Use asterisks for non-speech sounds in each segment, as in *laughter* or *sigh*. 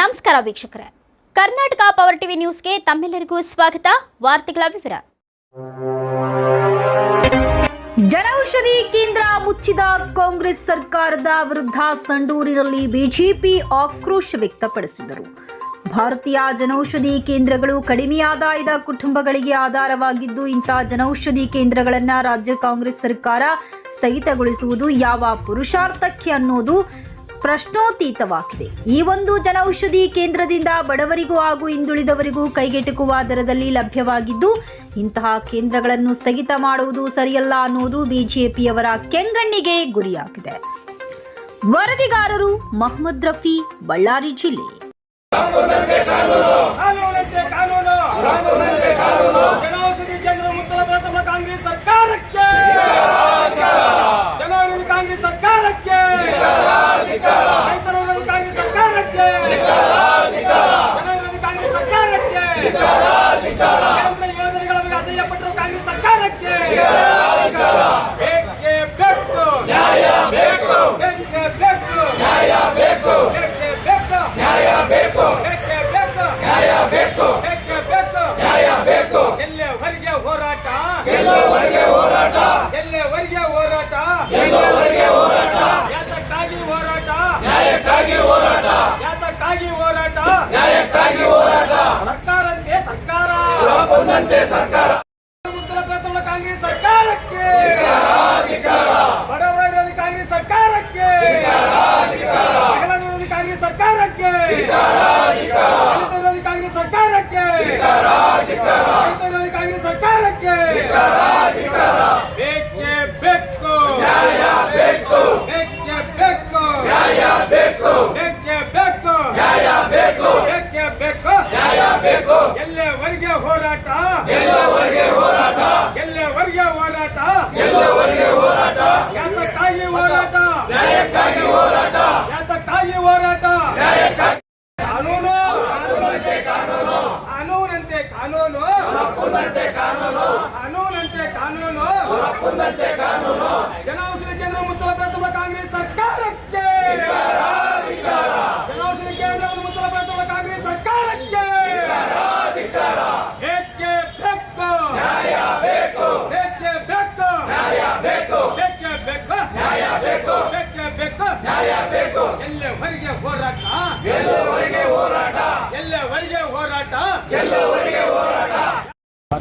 ನಮಸ್ಕಾರ ವೀಕ್ಷಕರೇ. Karnataka power TV ನ್ಯೂಸ್ಗೆ ತಮ್ಮೆಲ್ಲರಿಗೂ ಸ್ವಾಗತ. ವಾರ್ತೆಗಳ ವಿವರ. ಜನೌಷಧಿ ಕೇಂದ್ರ ಮುಚ್ಚಿದ ಕಾಂಗ್ರೆಸ್ ಸರ್ಕಾರದ ವಿರುದ್ಧ ಸಂಡೂರಿನಲ್ಲಿ ಬಿಜೆಪಿ ಆಕ್ರೋಶ ವ್ಯಕ್ತಪಡಿಸಿದರು. ಭಾರತೀಯ ಜನೌಷಧಿ ಕೇಂದ್ರಗಳು ಕಡಿಮೆ ಆದಾಯದ ಕುಟುಂಬಗಳಿಗೆ ಆಧಾರವಾಗಿದ್ದು ಇಂತಹ ಜನೌಷಧಿ ಕೇಂದ್ರಗಳನ್ನು ರಾಜ್ಯ ಕಾಂಗ್ರೆಸ್ ಸರ್ಕಾರ ಸ್ಥಗಿತಗೊಳಿಸುವುದು ಯಾವ ಪುರುಷಾರ್ಥಕ್ಕೆ ಅನ್ನೋದು ಪ್ರಶ್ನೋತೀತವಾಗಿದೆ. ಈ ಒಂದು ಜನೌಷಧಿ ಕೇಂದ್ರದಿಂದ ಬಡವರಿಗೂ ಹಾಗೂ ಹಿಂದುಳಿದವರಿಗೂ ಕೈಗೆಟುಕುವ ದರದಲ್ಲಿ ಲಭ್ಯವಾಗಿದ್ದು, ಇಂತಹ ಕೇಂದ್ರಗಳನ್ನು ಸ್ಥಗಿತ ಮಾಡುವುದು ಸರಿಯಲ್ಲ ಅನ್ನೋದು ಬಿಜೆಪಿಯವರ ಕೆಂಗಣ್ಣಿಗೆ ಗುರಿಯಾಗಿದೆ. ವರದಿಗಾರರು ಮಹಮ್ಮದ್ ರಫಿ, ಬಳ್ಳಾರಿ ಜಿಲ್ಲೆ. Nicola!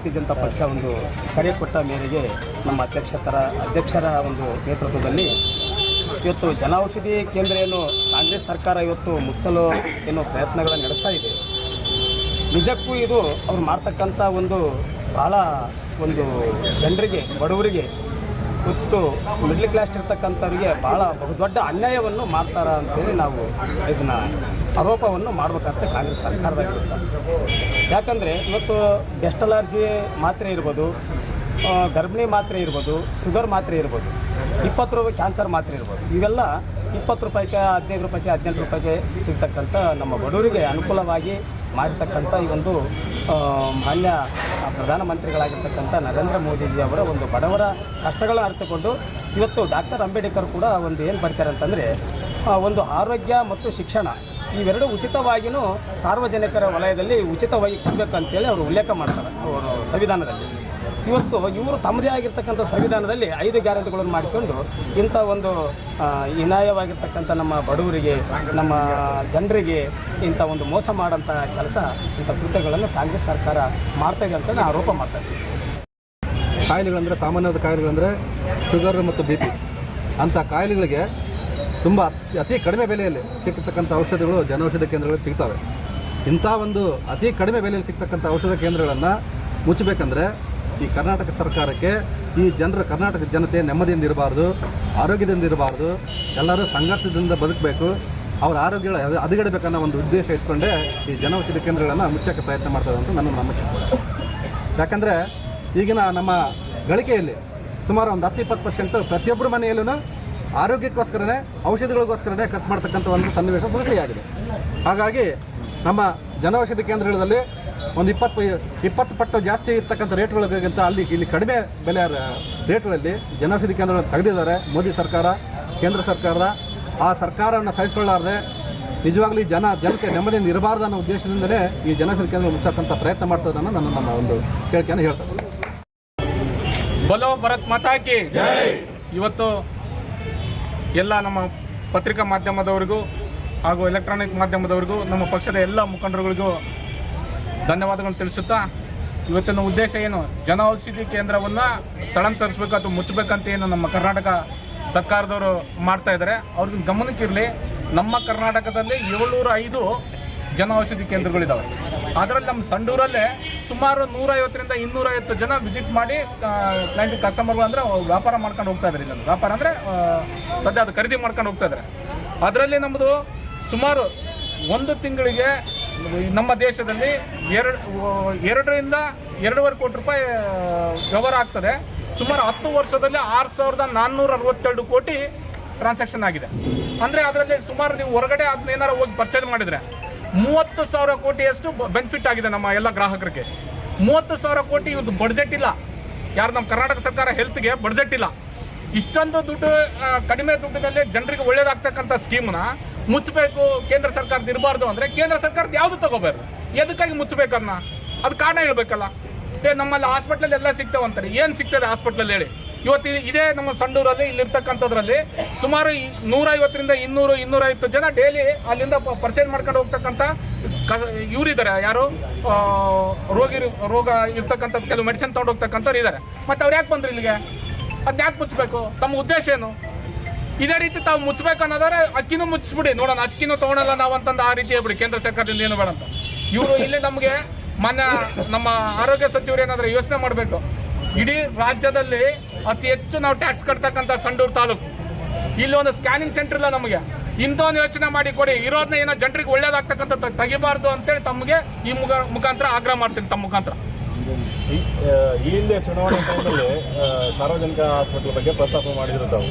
ಭಾರತೀಯ ಜನತಾ ಪಕ್ಷ ಒಂದು ಕರೆ ಕೊಟ್ಟ ಮೇರೆಗೆ ನಮ್ಮ ಅಧ್ಯಕ್ಷತರ ಅಧ್ಯಕ್ಷರ ಒಂದು ನೇತೃತ್ವದಲ್ಲಿ ಇವತ್ತು ಜನೌಷಧಿ ಕೇಂದ್ರ ಏನು ಕಾಂಗ್ರೆಸ್ ಸರ್ಕಾರ ಇವತ್ತು ಮುಚ್ಚಲು ಏನೋ ಪ್ರಯತ್ನಗಳನ್ನು ನಡೆಸ್ತಾ ಇದೆ. ನಿಜಕ್ಕೂ ಇದು ಅವ್ರು ಮಾಡ್ತಕ್ಕಂಥ ಒಂದು ಭಾಳ ಒಂದು ಜನರಿಗೆ, ಬಡವರಿಗೆ ಮತ್ತು ಮಿಡ್ಲ್ ಕ್ಲಾಸ್ ಇರ್ತಕ್ಕಂಥವ್ರಿಗೆ ಭಾಳ ಬಹುದೊಡ್ಡ ಅನ್ಯಾಯವನ್ನು ಮಾಡ್ತಾರ ಅಂತೇಳಿ ನಾವು ಇದನ್ನು ಆರೋಪವನ್ನು ಮಾಡಬೇಕಂತ ಕಾಂಗ್ರೆಸ್ ಸರ್ಕಾರದ ವಿರುದ್ಧ ಯಾಕಂದರೆ ಇವತ್ತು ಡೆಸ್ಟಲಾರ್ಜಿ ಮಾತ್ರೆ ಇರ್ಬೋದು ಗರ್ಭಿಣಿ ಮಾತ್ರೆ ಇರ್ಬೋದು, ಶುಗರ್ ಮಾತ್ರೆ ಇರ್ಬೋದು, ಇಪ್ಪತ್ತು ರೂಪಾಯಿ ಕ್ಯಾನ್ಸರ್ ಮಾತ್ರೆ ಇರ್ಬೋದು, ಇವೆಲ್ಲ ಇಪ್ಪತ್ತು ರೂಪಾಯಿಗೆ, ಹದಿನೈದು ರೂಪಾಯಿಗೆ, ಹದಿನೆಂಟು ರೂಪಾಯಿಗೆ ಸಿಗ್ತಕ್ಕಂಥ ನಮ್ಮ ಬಡವರಿಗೆ ಅನುಕೂಲವಾಗಿ ಮಾಡಿರ್ತಕ್ಕಂಥ ಈ ಒಂದು ಮಾನ್ಯ ಪ್ರಧಾನಮಂತ್ರಿಗಳಾಗಿರ್ತಕ್ಕಂಥ ನರೇಂದ್ರ ಮೋದಿಜಿ ಅವರ ಒಂದು ಬಡವರ ಕಷ್ಟಗಳನ್ನು ಅರ್ಥಕೊಂಡು ಇವತ್ತು ಡಾಕ್ಟರ್ ಅಂಬೇಡ್ಕರ್ ಕೂಡ ಒಂದು ಏನು ಬರ್ತಾರೆ ಅಂತಂದರೆ ಒಂದು ಆರೋಗ್ಯ ಮತ್ತು ಶಿಕ್ಷಣ ಇವೆರಡು ಉಚಿತವಾಗಿಯೂ ಸಾರ್ವಜನಿಕರ ವಲಯದಲ್ಲಿ ಉಚಿತವಾಗಿ ಕೊಡಬೇಕಂತೇಳಿ ಅವರು ಉಲ್ಲೇಖ ಮಾಡ್ತಾರೆ, ಅವರು ಸಂವಿಧಾನದಲ್ಲಿ. ಇವತ್ತು ಇವರು ತಮ್ಮದೇ ಆಗಿರ್ತಕ್ಕಂಥ ಸಂವಿಧಾನದಲ್ಲಿ ಐದು ಗ್ಯಾರಂಟಿಗಳನ್ನು ಮಾಡಿಕೊಂಡು ಇಂಥ ಒಂದು ಹಿನಾಯವಾಗಿರ್ತಕ್ಕಂಥ ನಮ್ಮ ಬಡವರಿಗೆ, ನಮ್ಮ ಜನರಿಗೆ ಇಂಥ ಒಂದು ಮೋಸ ಮಾಡೋಂಥ ಕೆಲಸ, ಇಂಥ ಕೃತ್ಯಗಳನ್ನು ಕಾಂಗ್ರೆಸ್ ಸರ್ಕಾರ ಮಾಡ್ತಾ ಇದೆ ಅಂತಲೇ ಆರೋಪ ಮಾಡ್ತಾ ಇದ್ದೀವಿ ಕಾಯಿಲೆಗಳಂದರೆ, ಸಾಮಾನ್ಯವಾದ ಕಾಯಿಲೆಗಳಂದರೆ ಶುಗರ್ ಮತ್ತು ಬಿ ಪಿ ಅಂಥ ಕಾಯಿಲೆಗಳಿಗೆ ತುಂಬ ಅತಿ ಅತಿ ಕಡಿಮೆ ಬೆಲೆಯಲ್ಲಿ ಸಿಗ್ತಕ್ಕಂಥ ಔಷಧಿಗಳು ಜನೌಷಧಿ ಕೇಂದ್ರಗಳಲ್ಲಿ ಸಿಗ್ತವೆ. ಇಂಥ ಒಂದು ಅತಿ ಕಡಿಮೆ ಬೆಲೆಯಲ್ಲಿ ಸಿಗ್ತಕ್ಕಂಥ ಔಷಧ ಕೇಂದ್ರಗಳನ್ನು ಮುಚ್ಚಬೇಕಂದ್ರೆ ಈ ಕರ್ನಾಟಕ ಸರ್ಕಾರಕ್ಕೆ ಈ ಜನರು ಕರ್ನಾಟಕ ಜನತೆ ನೆಮ್ಮದಿಯಿಂದ ಇರಬಾರ್ದು, ಆರೋಗ್ಯದಿಂದ ಇರಬಾರ್ದು, ಎಲ್ಲರೂ ಸಂಘರ್ಷದಿಂದ ಬದುಕಬೇಕು, ಅವರ ಆರೋಗ್ಯ ಹದಗೆಡಬೇಕನ್ನೋ ಒಂದು ಉದ್ದೇಶ ಇಟ್ಕೊಂಡೇ ಈ ಜನೌಷಧಿ ಕೇಂದ್ರಗಳನ್ನು ಮುಚ್ಚೋಕ್ಕೆ ಪ್ರಯತ್ನ ಮಾಡ್ತದೆ ಅಂತ ನನ್ನ ನಂಬಿಕೆ. ಯಾಕಂದರೆ ಈಗಿನ ನಮ್ಮ ಗಳಿಕೆಯಲ್ಲಿ ಸುಮಾರು ಒಂದು ಹತ್ತು ಇಪ್ಪತ್ತು ಪರ್ಸೆಂಟು ಪ್ರತಿಯೊಬ್ಬರ ಮನೆಯಲ್ಲೂ ಆರೋಗ್ಯಕ್ಕೋಸ್ಕರನೇ, ಔಷಧಿಗಳಿಗೋಸ್ಕರನೇ ಖರ್ಚು ಮಾಡ್ತಕ್ಕಂಥ ಒಂದು ಸನ್ನಿವೇಶ ಸೃಷ್ಟಿಯಾಗಿದೆ. ಹಾಗಾಗಿ ನಮ್ಮ ಜನೌಷಧಿ ಕೇಂದ್ರಗಳಲ್ಲಿ ಒಂದು ಇಪ್ಪತ್ತು ಇಪ್ಪತ್ತು ಪಟ್ಟು ಜಾಸ್ತಿ ಇರ್ತಕ್ಕಂಥ ರೇಟ್ಗಳಿಗಿಂತ ಅಲ್ಲಿ ಇಲ್ಲಿ ಕಡಿಮೆ ಬೆಲೆ ರೇಟ್ಗಳಲ್ಲಿ ಜನೌಷಧಿ ಕೇಂದ್ರಗಳನ್ನು ತೆಗೆದಿದ್ದಾರೆ. ಮೋದಿ ಸರ್ಕಾರ ಕೇಂದ್ರ ಸರ್ಕಾರದ. ಆ ಸರ್ಕಾರವನ್ನು ಸಹಿಸಿಕೊಳ್ಳಾರದೆ ನಿಜವಾಗ್ಲೂ ಜನ ಜನತೆ ನೆಮ್ಮದಿಯಿಂದ ಇರಬಾರ್ದು ಅನ್ನೋ ಉದ್ದೇಶದಿಂದಲೇ ಈ ಜನೌಷಧಿ ಕೇಂದ್ರ ಮುಚ್ಚಕ್ಕಂಥ ಪ್ರಯತ್ನ ಮಾಡ್ತದನ್ನು ನನ್ನ ನಮ್ಮ ಒಂದು ಹೇಳಿಕೆಯನ್ನು ಹೇಳ್ತಾರೆ ಬಲೋ ಭರತ್ ಮಾತಾಕಿ ಇವತ್ತು ಎಲ್ಲ ನಮ್ಮ ಪತ್ರಿಕಾ ಮಾಧ್ಯಮದವರಿಗೂ ಹಾಗೂ ಎಲೆಕ್ಟ್ರಾನಿಕ್ ಮಾಧ್ಯಮದವರಿಗೂ ನಮ್ಮ ಪಕ್ಷದ ಎಲ್ಲ ಮುಖಂಡರುಗಳಿಗೂ ಧನ್ಯವಾದಗಳನ್ನು ತಿಳಿಸುತ್ತಾ ಇವತ್ತಿನ ಉದ್ದೇಶ ಏನು? ಜನ ಔಷಧಿ ಕೇಂದ್ರವನ್ನು ಸ್ಥಳಾಂತರಿಸಬೇಕು ಅಥವಾ ಮುಚ್ಚಬೇಕಂತ ಏನು ನಮ್ಮ ಕರ್ನಾಟಕ ಸರ್ಕಾರದವರು ಮಾಡ್ತಾ ಇದ್ದಾರೆ. ಅವ್ರಿಗೆ ಗಮನಕ್ಕಿರಲಿ ನಮ್ಮ ಕರ್ನಾಟಕದಲ್ಲಿ ಏಳ್ನೂರ ಐದು ಜನ ಔಷಧಿ ಕೇಂದ್ರಗಳಿದ್ದಾವೆ ಅದರಲ್ಲಿ ನಮ್ಮ ಸಂಡೂರಲ್ಲೇ ಸುಮಾರು ನೂರೈವತ್ತರಿಂದ ಇನ್ನೂರೈವತ್ತು ಜನ ವಿಸಿಟ್ ಮಾಡಿ ಕ್ಲೈಂಟ್ ಕಸ್ಟಮರ್ಗಳು ಅಂದರೆ ವ್ಯಾಪಾರ ಮಾಡ್ಕೊಂಡು ಹೋಗ್ತಾ ಇದ್ದಾರೆ ವ್ಯಾಪಾರ ಅಂದರೆ ಸದ್ಯ ಅದು ಖರೀದಿ ಮಾಡ್ಕೊಂಡು ಹೋಗ್ತಾ ಇದ್ದಾರೆ ಅದರಲ್ಲಿ ನಮ್ಮದು ಸುಮಾರು ಒಂದು ತಿಂಗಳಿಗೆ ನಮ್ಮ ದೇಶದಲ್ಲಿ ಎರಡು, ಎರಡರಿಂದ ಎರಡೂವರೆ ಕೋಟಿ ರೂಪಾಯಿ ವ್ಯವಹಾರ ಆಗ್ತದೆ. ಸುಮಾರು ಹತ್ತು ವರ್ಷದಲ್ಲಿ ಆರು ಸಾವಿರದ ನಾನ್ನೂರ ಅರವತ್ತೆರಡು ಕೋಟಿ ಟ್ರಾನ್ಸಾಕ್ಷನ್ ಆಗಿದೆ. ಅಂದರೆ ಅದರಲ್ಲಿ ಸುಮಾರು ನೀವು ಹೊರಗಡೆ ಅದನ್ನ ಏನಾರು ಹೋಗಿ ಪರ್ಚೇಸ್ ಮಾಡಿದರೆ ಮೂವತ್ತು ಸಾವಿರ ಕೋಟಿಯಷ್ಟು ಬೆನಿಫಿಟ್ ಆಗಿದೆ ನಮ್ಮ ಎಲ್ಲ ಗ್ರಾಹಕರಿಗೆ. ಮೂವತ್ತು ಸಾವಿರ ಕೋಟಿ ಇವತ್ತು ಬಡ್ಜೆಟ್ ಇಲ್ಲ. ಯಾರು ನಮ್ಮ ಕರ್ನಾಟಕ ಸರ್ಕಾರ ಹೆಲ್ತ್ಗೆ ಬಡ್ಜೆಟ್ ಇಲ್ಲ. ಇಷ್ಟೊಂದು ದುಡ್ಡು ಕಡಿಮೆ ದುಡ್ಡಿನಲ್ಲಿ ಜನರಿಗೆ ಒಳ್ಳೇದಾಗ್ತಕ್ಕಂಥ ಸ್ಕೀಮ್ನ ಮುಚ್ಚಬೇಕು, ಕೇಂದ್ರ ಸರ್ಕಾರದ ಇರಬಾರ್ದು ಅಂದರೆ ಕೇಂದ್ರ ಸರ್ಕಾರದ ಯಾವುದು ತಗೋಬಾರ್ದು ಎದಕ್ಕಾಗಿ ಮುಚ್ಚಬೇಕನ್ನ ಅದು ಕಾರಣ ಹೇಳ್ಬೇಕಲ್ಲ. ಏ, ನಮ್ಮಲ್ಲಿ ಹಾಸ್ಪಿಟ್ಲಲ್ಲಿ ಎಲ್ಲ ಸಿಗ್ತಾವೆ ಅಂತಾರೆ. ಏನು ಸಿಗ್ತದೆ ಹಾಸ್ಪಿಟ್ಲಲ್ಲಿ ಹೇಳಿ? ಇವತ್ತು ಇದೇ ನಮ್ಮ ಸಂಡೂರಲ್ಲಿ ಇಲ್ಲಿರ್ತಕ್ಕಂಥದ್ರಲ್ಲಿ ಸುಮಾರು ನೂರೈವತ್ತರಿಂದ ಇನ್ನೂರು, ಇನ್ನೂರೈವತ್ತು ಜನ ಡೈಲಿ ಅಲ್ಲಿಂದ ಪರ್ಚೇಸ್ ಮಾಡ್ಕೊಂಡು ಹೋಗ್ತಕ್ಕಂಥ ಕ ಇವರಿದ್ದಾರೆ. ಯಾರು? ರೋಗಿ ರೋಗ ಇರ್ತಕ್ಕಂಥದ್ದು ಕೆಲವು ಮೆಡಿಸಿನ್ ತೊಗೊಂಡು ಹೋಗ್ತಕ್ಕಂಥವ್ರು ಇದ್ದಾರೆ. ಮತ್ತು ಅವ್ರು ಯಾಕೆ ಬಂದ್ರು ಇಲ್ಲಿಗೆ? ಅದನ್ನ ಯಾಕೆ ಮುಚ್ಚಬೇಕು? ತಮ್ಮ ಉದ್ದೇಶ ಏನು? ಇದೇ ರೀತಿ ತಾವು ಮುಚ್ಚಬೇಕು ಅನ್ನೋದಾದ್ರೆ ಅಕ್ಕಿನೂ ಮುಚ್ಚಿಸ್ಬಿಡಿ. ನೋಡೋಣ, ಅಕ್ಕಿನೂ ತೊಗೊಳಲ್ಲ ನಾವು ಅಂತಂದು ಆ ರೀತಿ ಹೇಳ್ಬಿಡಿ. ಕೇಂದ್ರ ಸರ್ಕಾರದಿಂದ ಏನು ಬೇಡ ಅಂತ. ಇವರು ಇಲ್ಲಿ ನಮಗೆ ಮಾನ್ಯ ನಮ್ಮ ಆರೋಗ್ಯ ಸಚಿವರು ಏನಾದರೂ ಯೋಚನೆ ಮಾಡಬೇಕು. ಇಡೀ ರಾಜ್ಯದಲ್ಲಿ ಅತಿ ಹೆಚ್ಚು ನಾವು ಟ್ಯಾಕ್ಸ್ ಕಟ್ತಕ್ಕಂಥ ಸಂಡೂರು ತಾಲೂಕು. ಇಲ್ಲಿ ಒಂದು ಸ್ಕ್ಯಾನಿಂಗ್ ಸೆಂಟರ್ ಇಲ್ಲ ನಮಗೆ. ಇಂಥವನ್ನ ಯೋಚನೆ ಮಾಡಿ ಕೊಡಿ. ಇರೋದನ್ನ ಏನೋ ಜನರಿಗೆ ಒಳ್ಳೇದಾಗ್ತಕ್ಕಂಥ ತೆಗಿಬಾರ್ದು ಅಂತೇಳಿ ತಮಗೆ ಈ ಮುಖ ಮುಖಾಂತರ ಆಗ್ರಹ ಮಾಡ್ತೀನಿ ತಮ್ಮ ಮುಖಾಂತರ. ಈ ಹಿಂದೆ ಚುನಾವಣೆ ಟೈಮಲ್ಲಿ ಸಾರ್ವಜನಿಕ ಹಾಸ್ಪಿಟಲ್ ಬಗ್ಗೆ ಪ್ರಸ್ತಾಪ ಮಾಡಿದ್ರು ತಾವು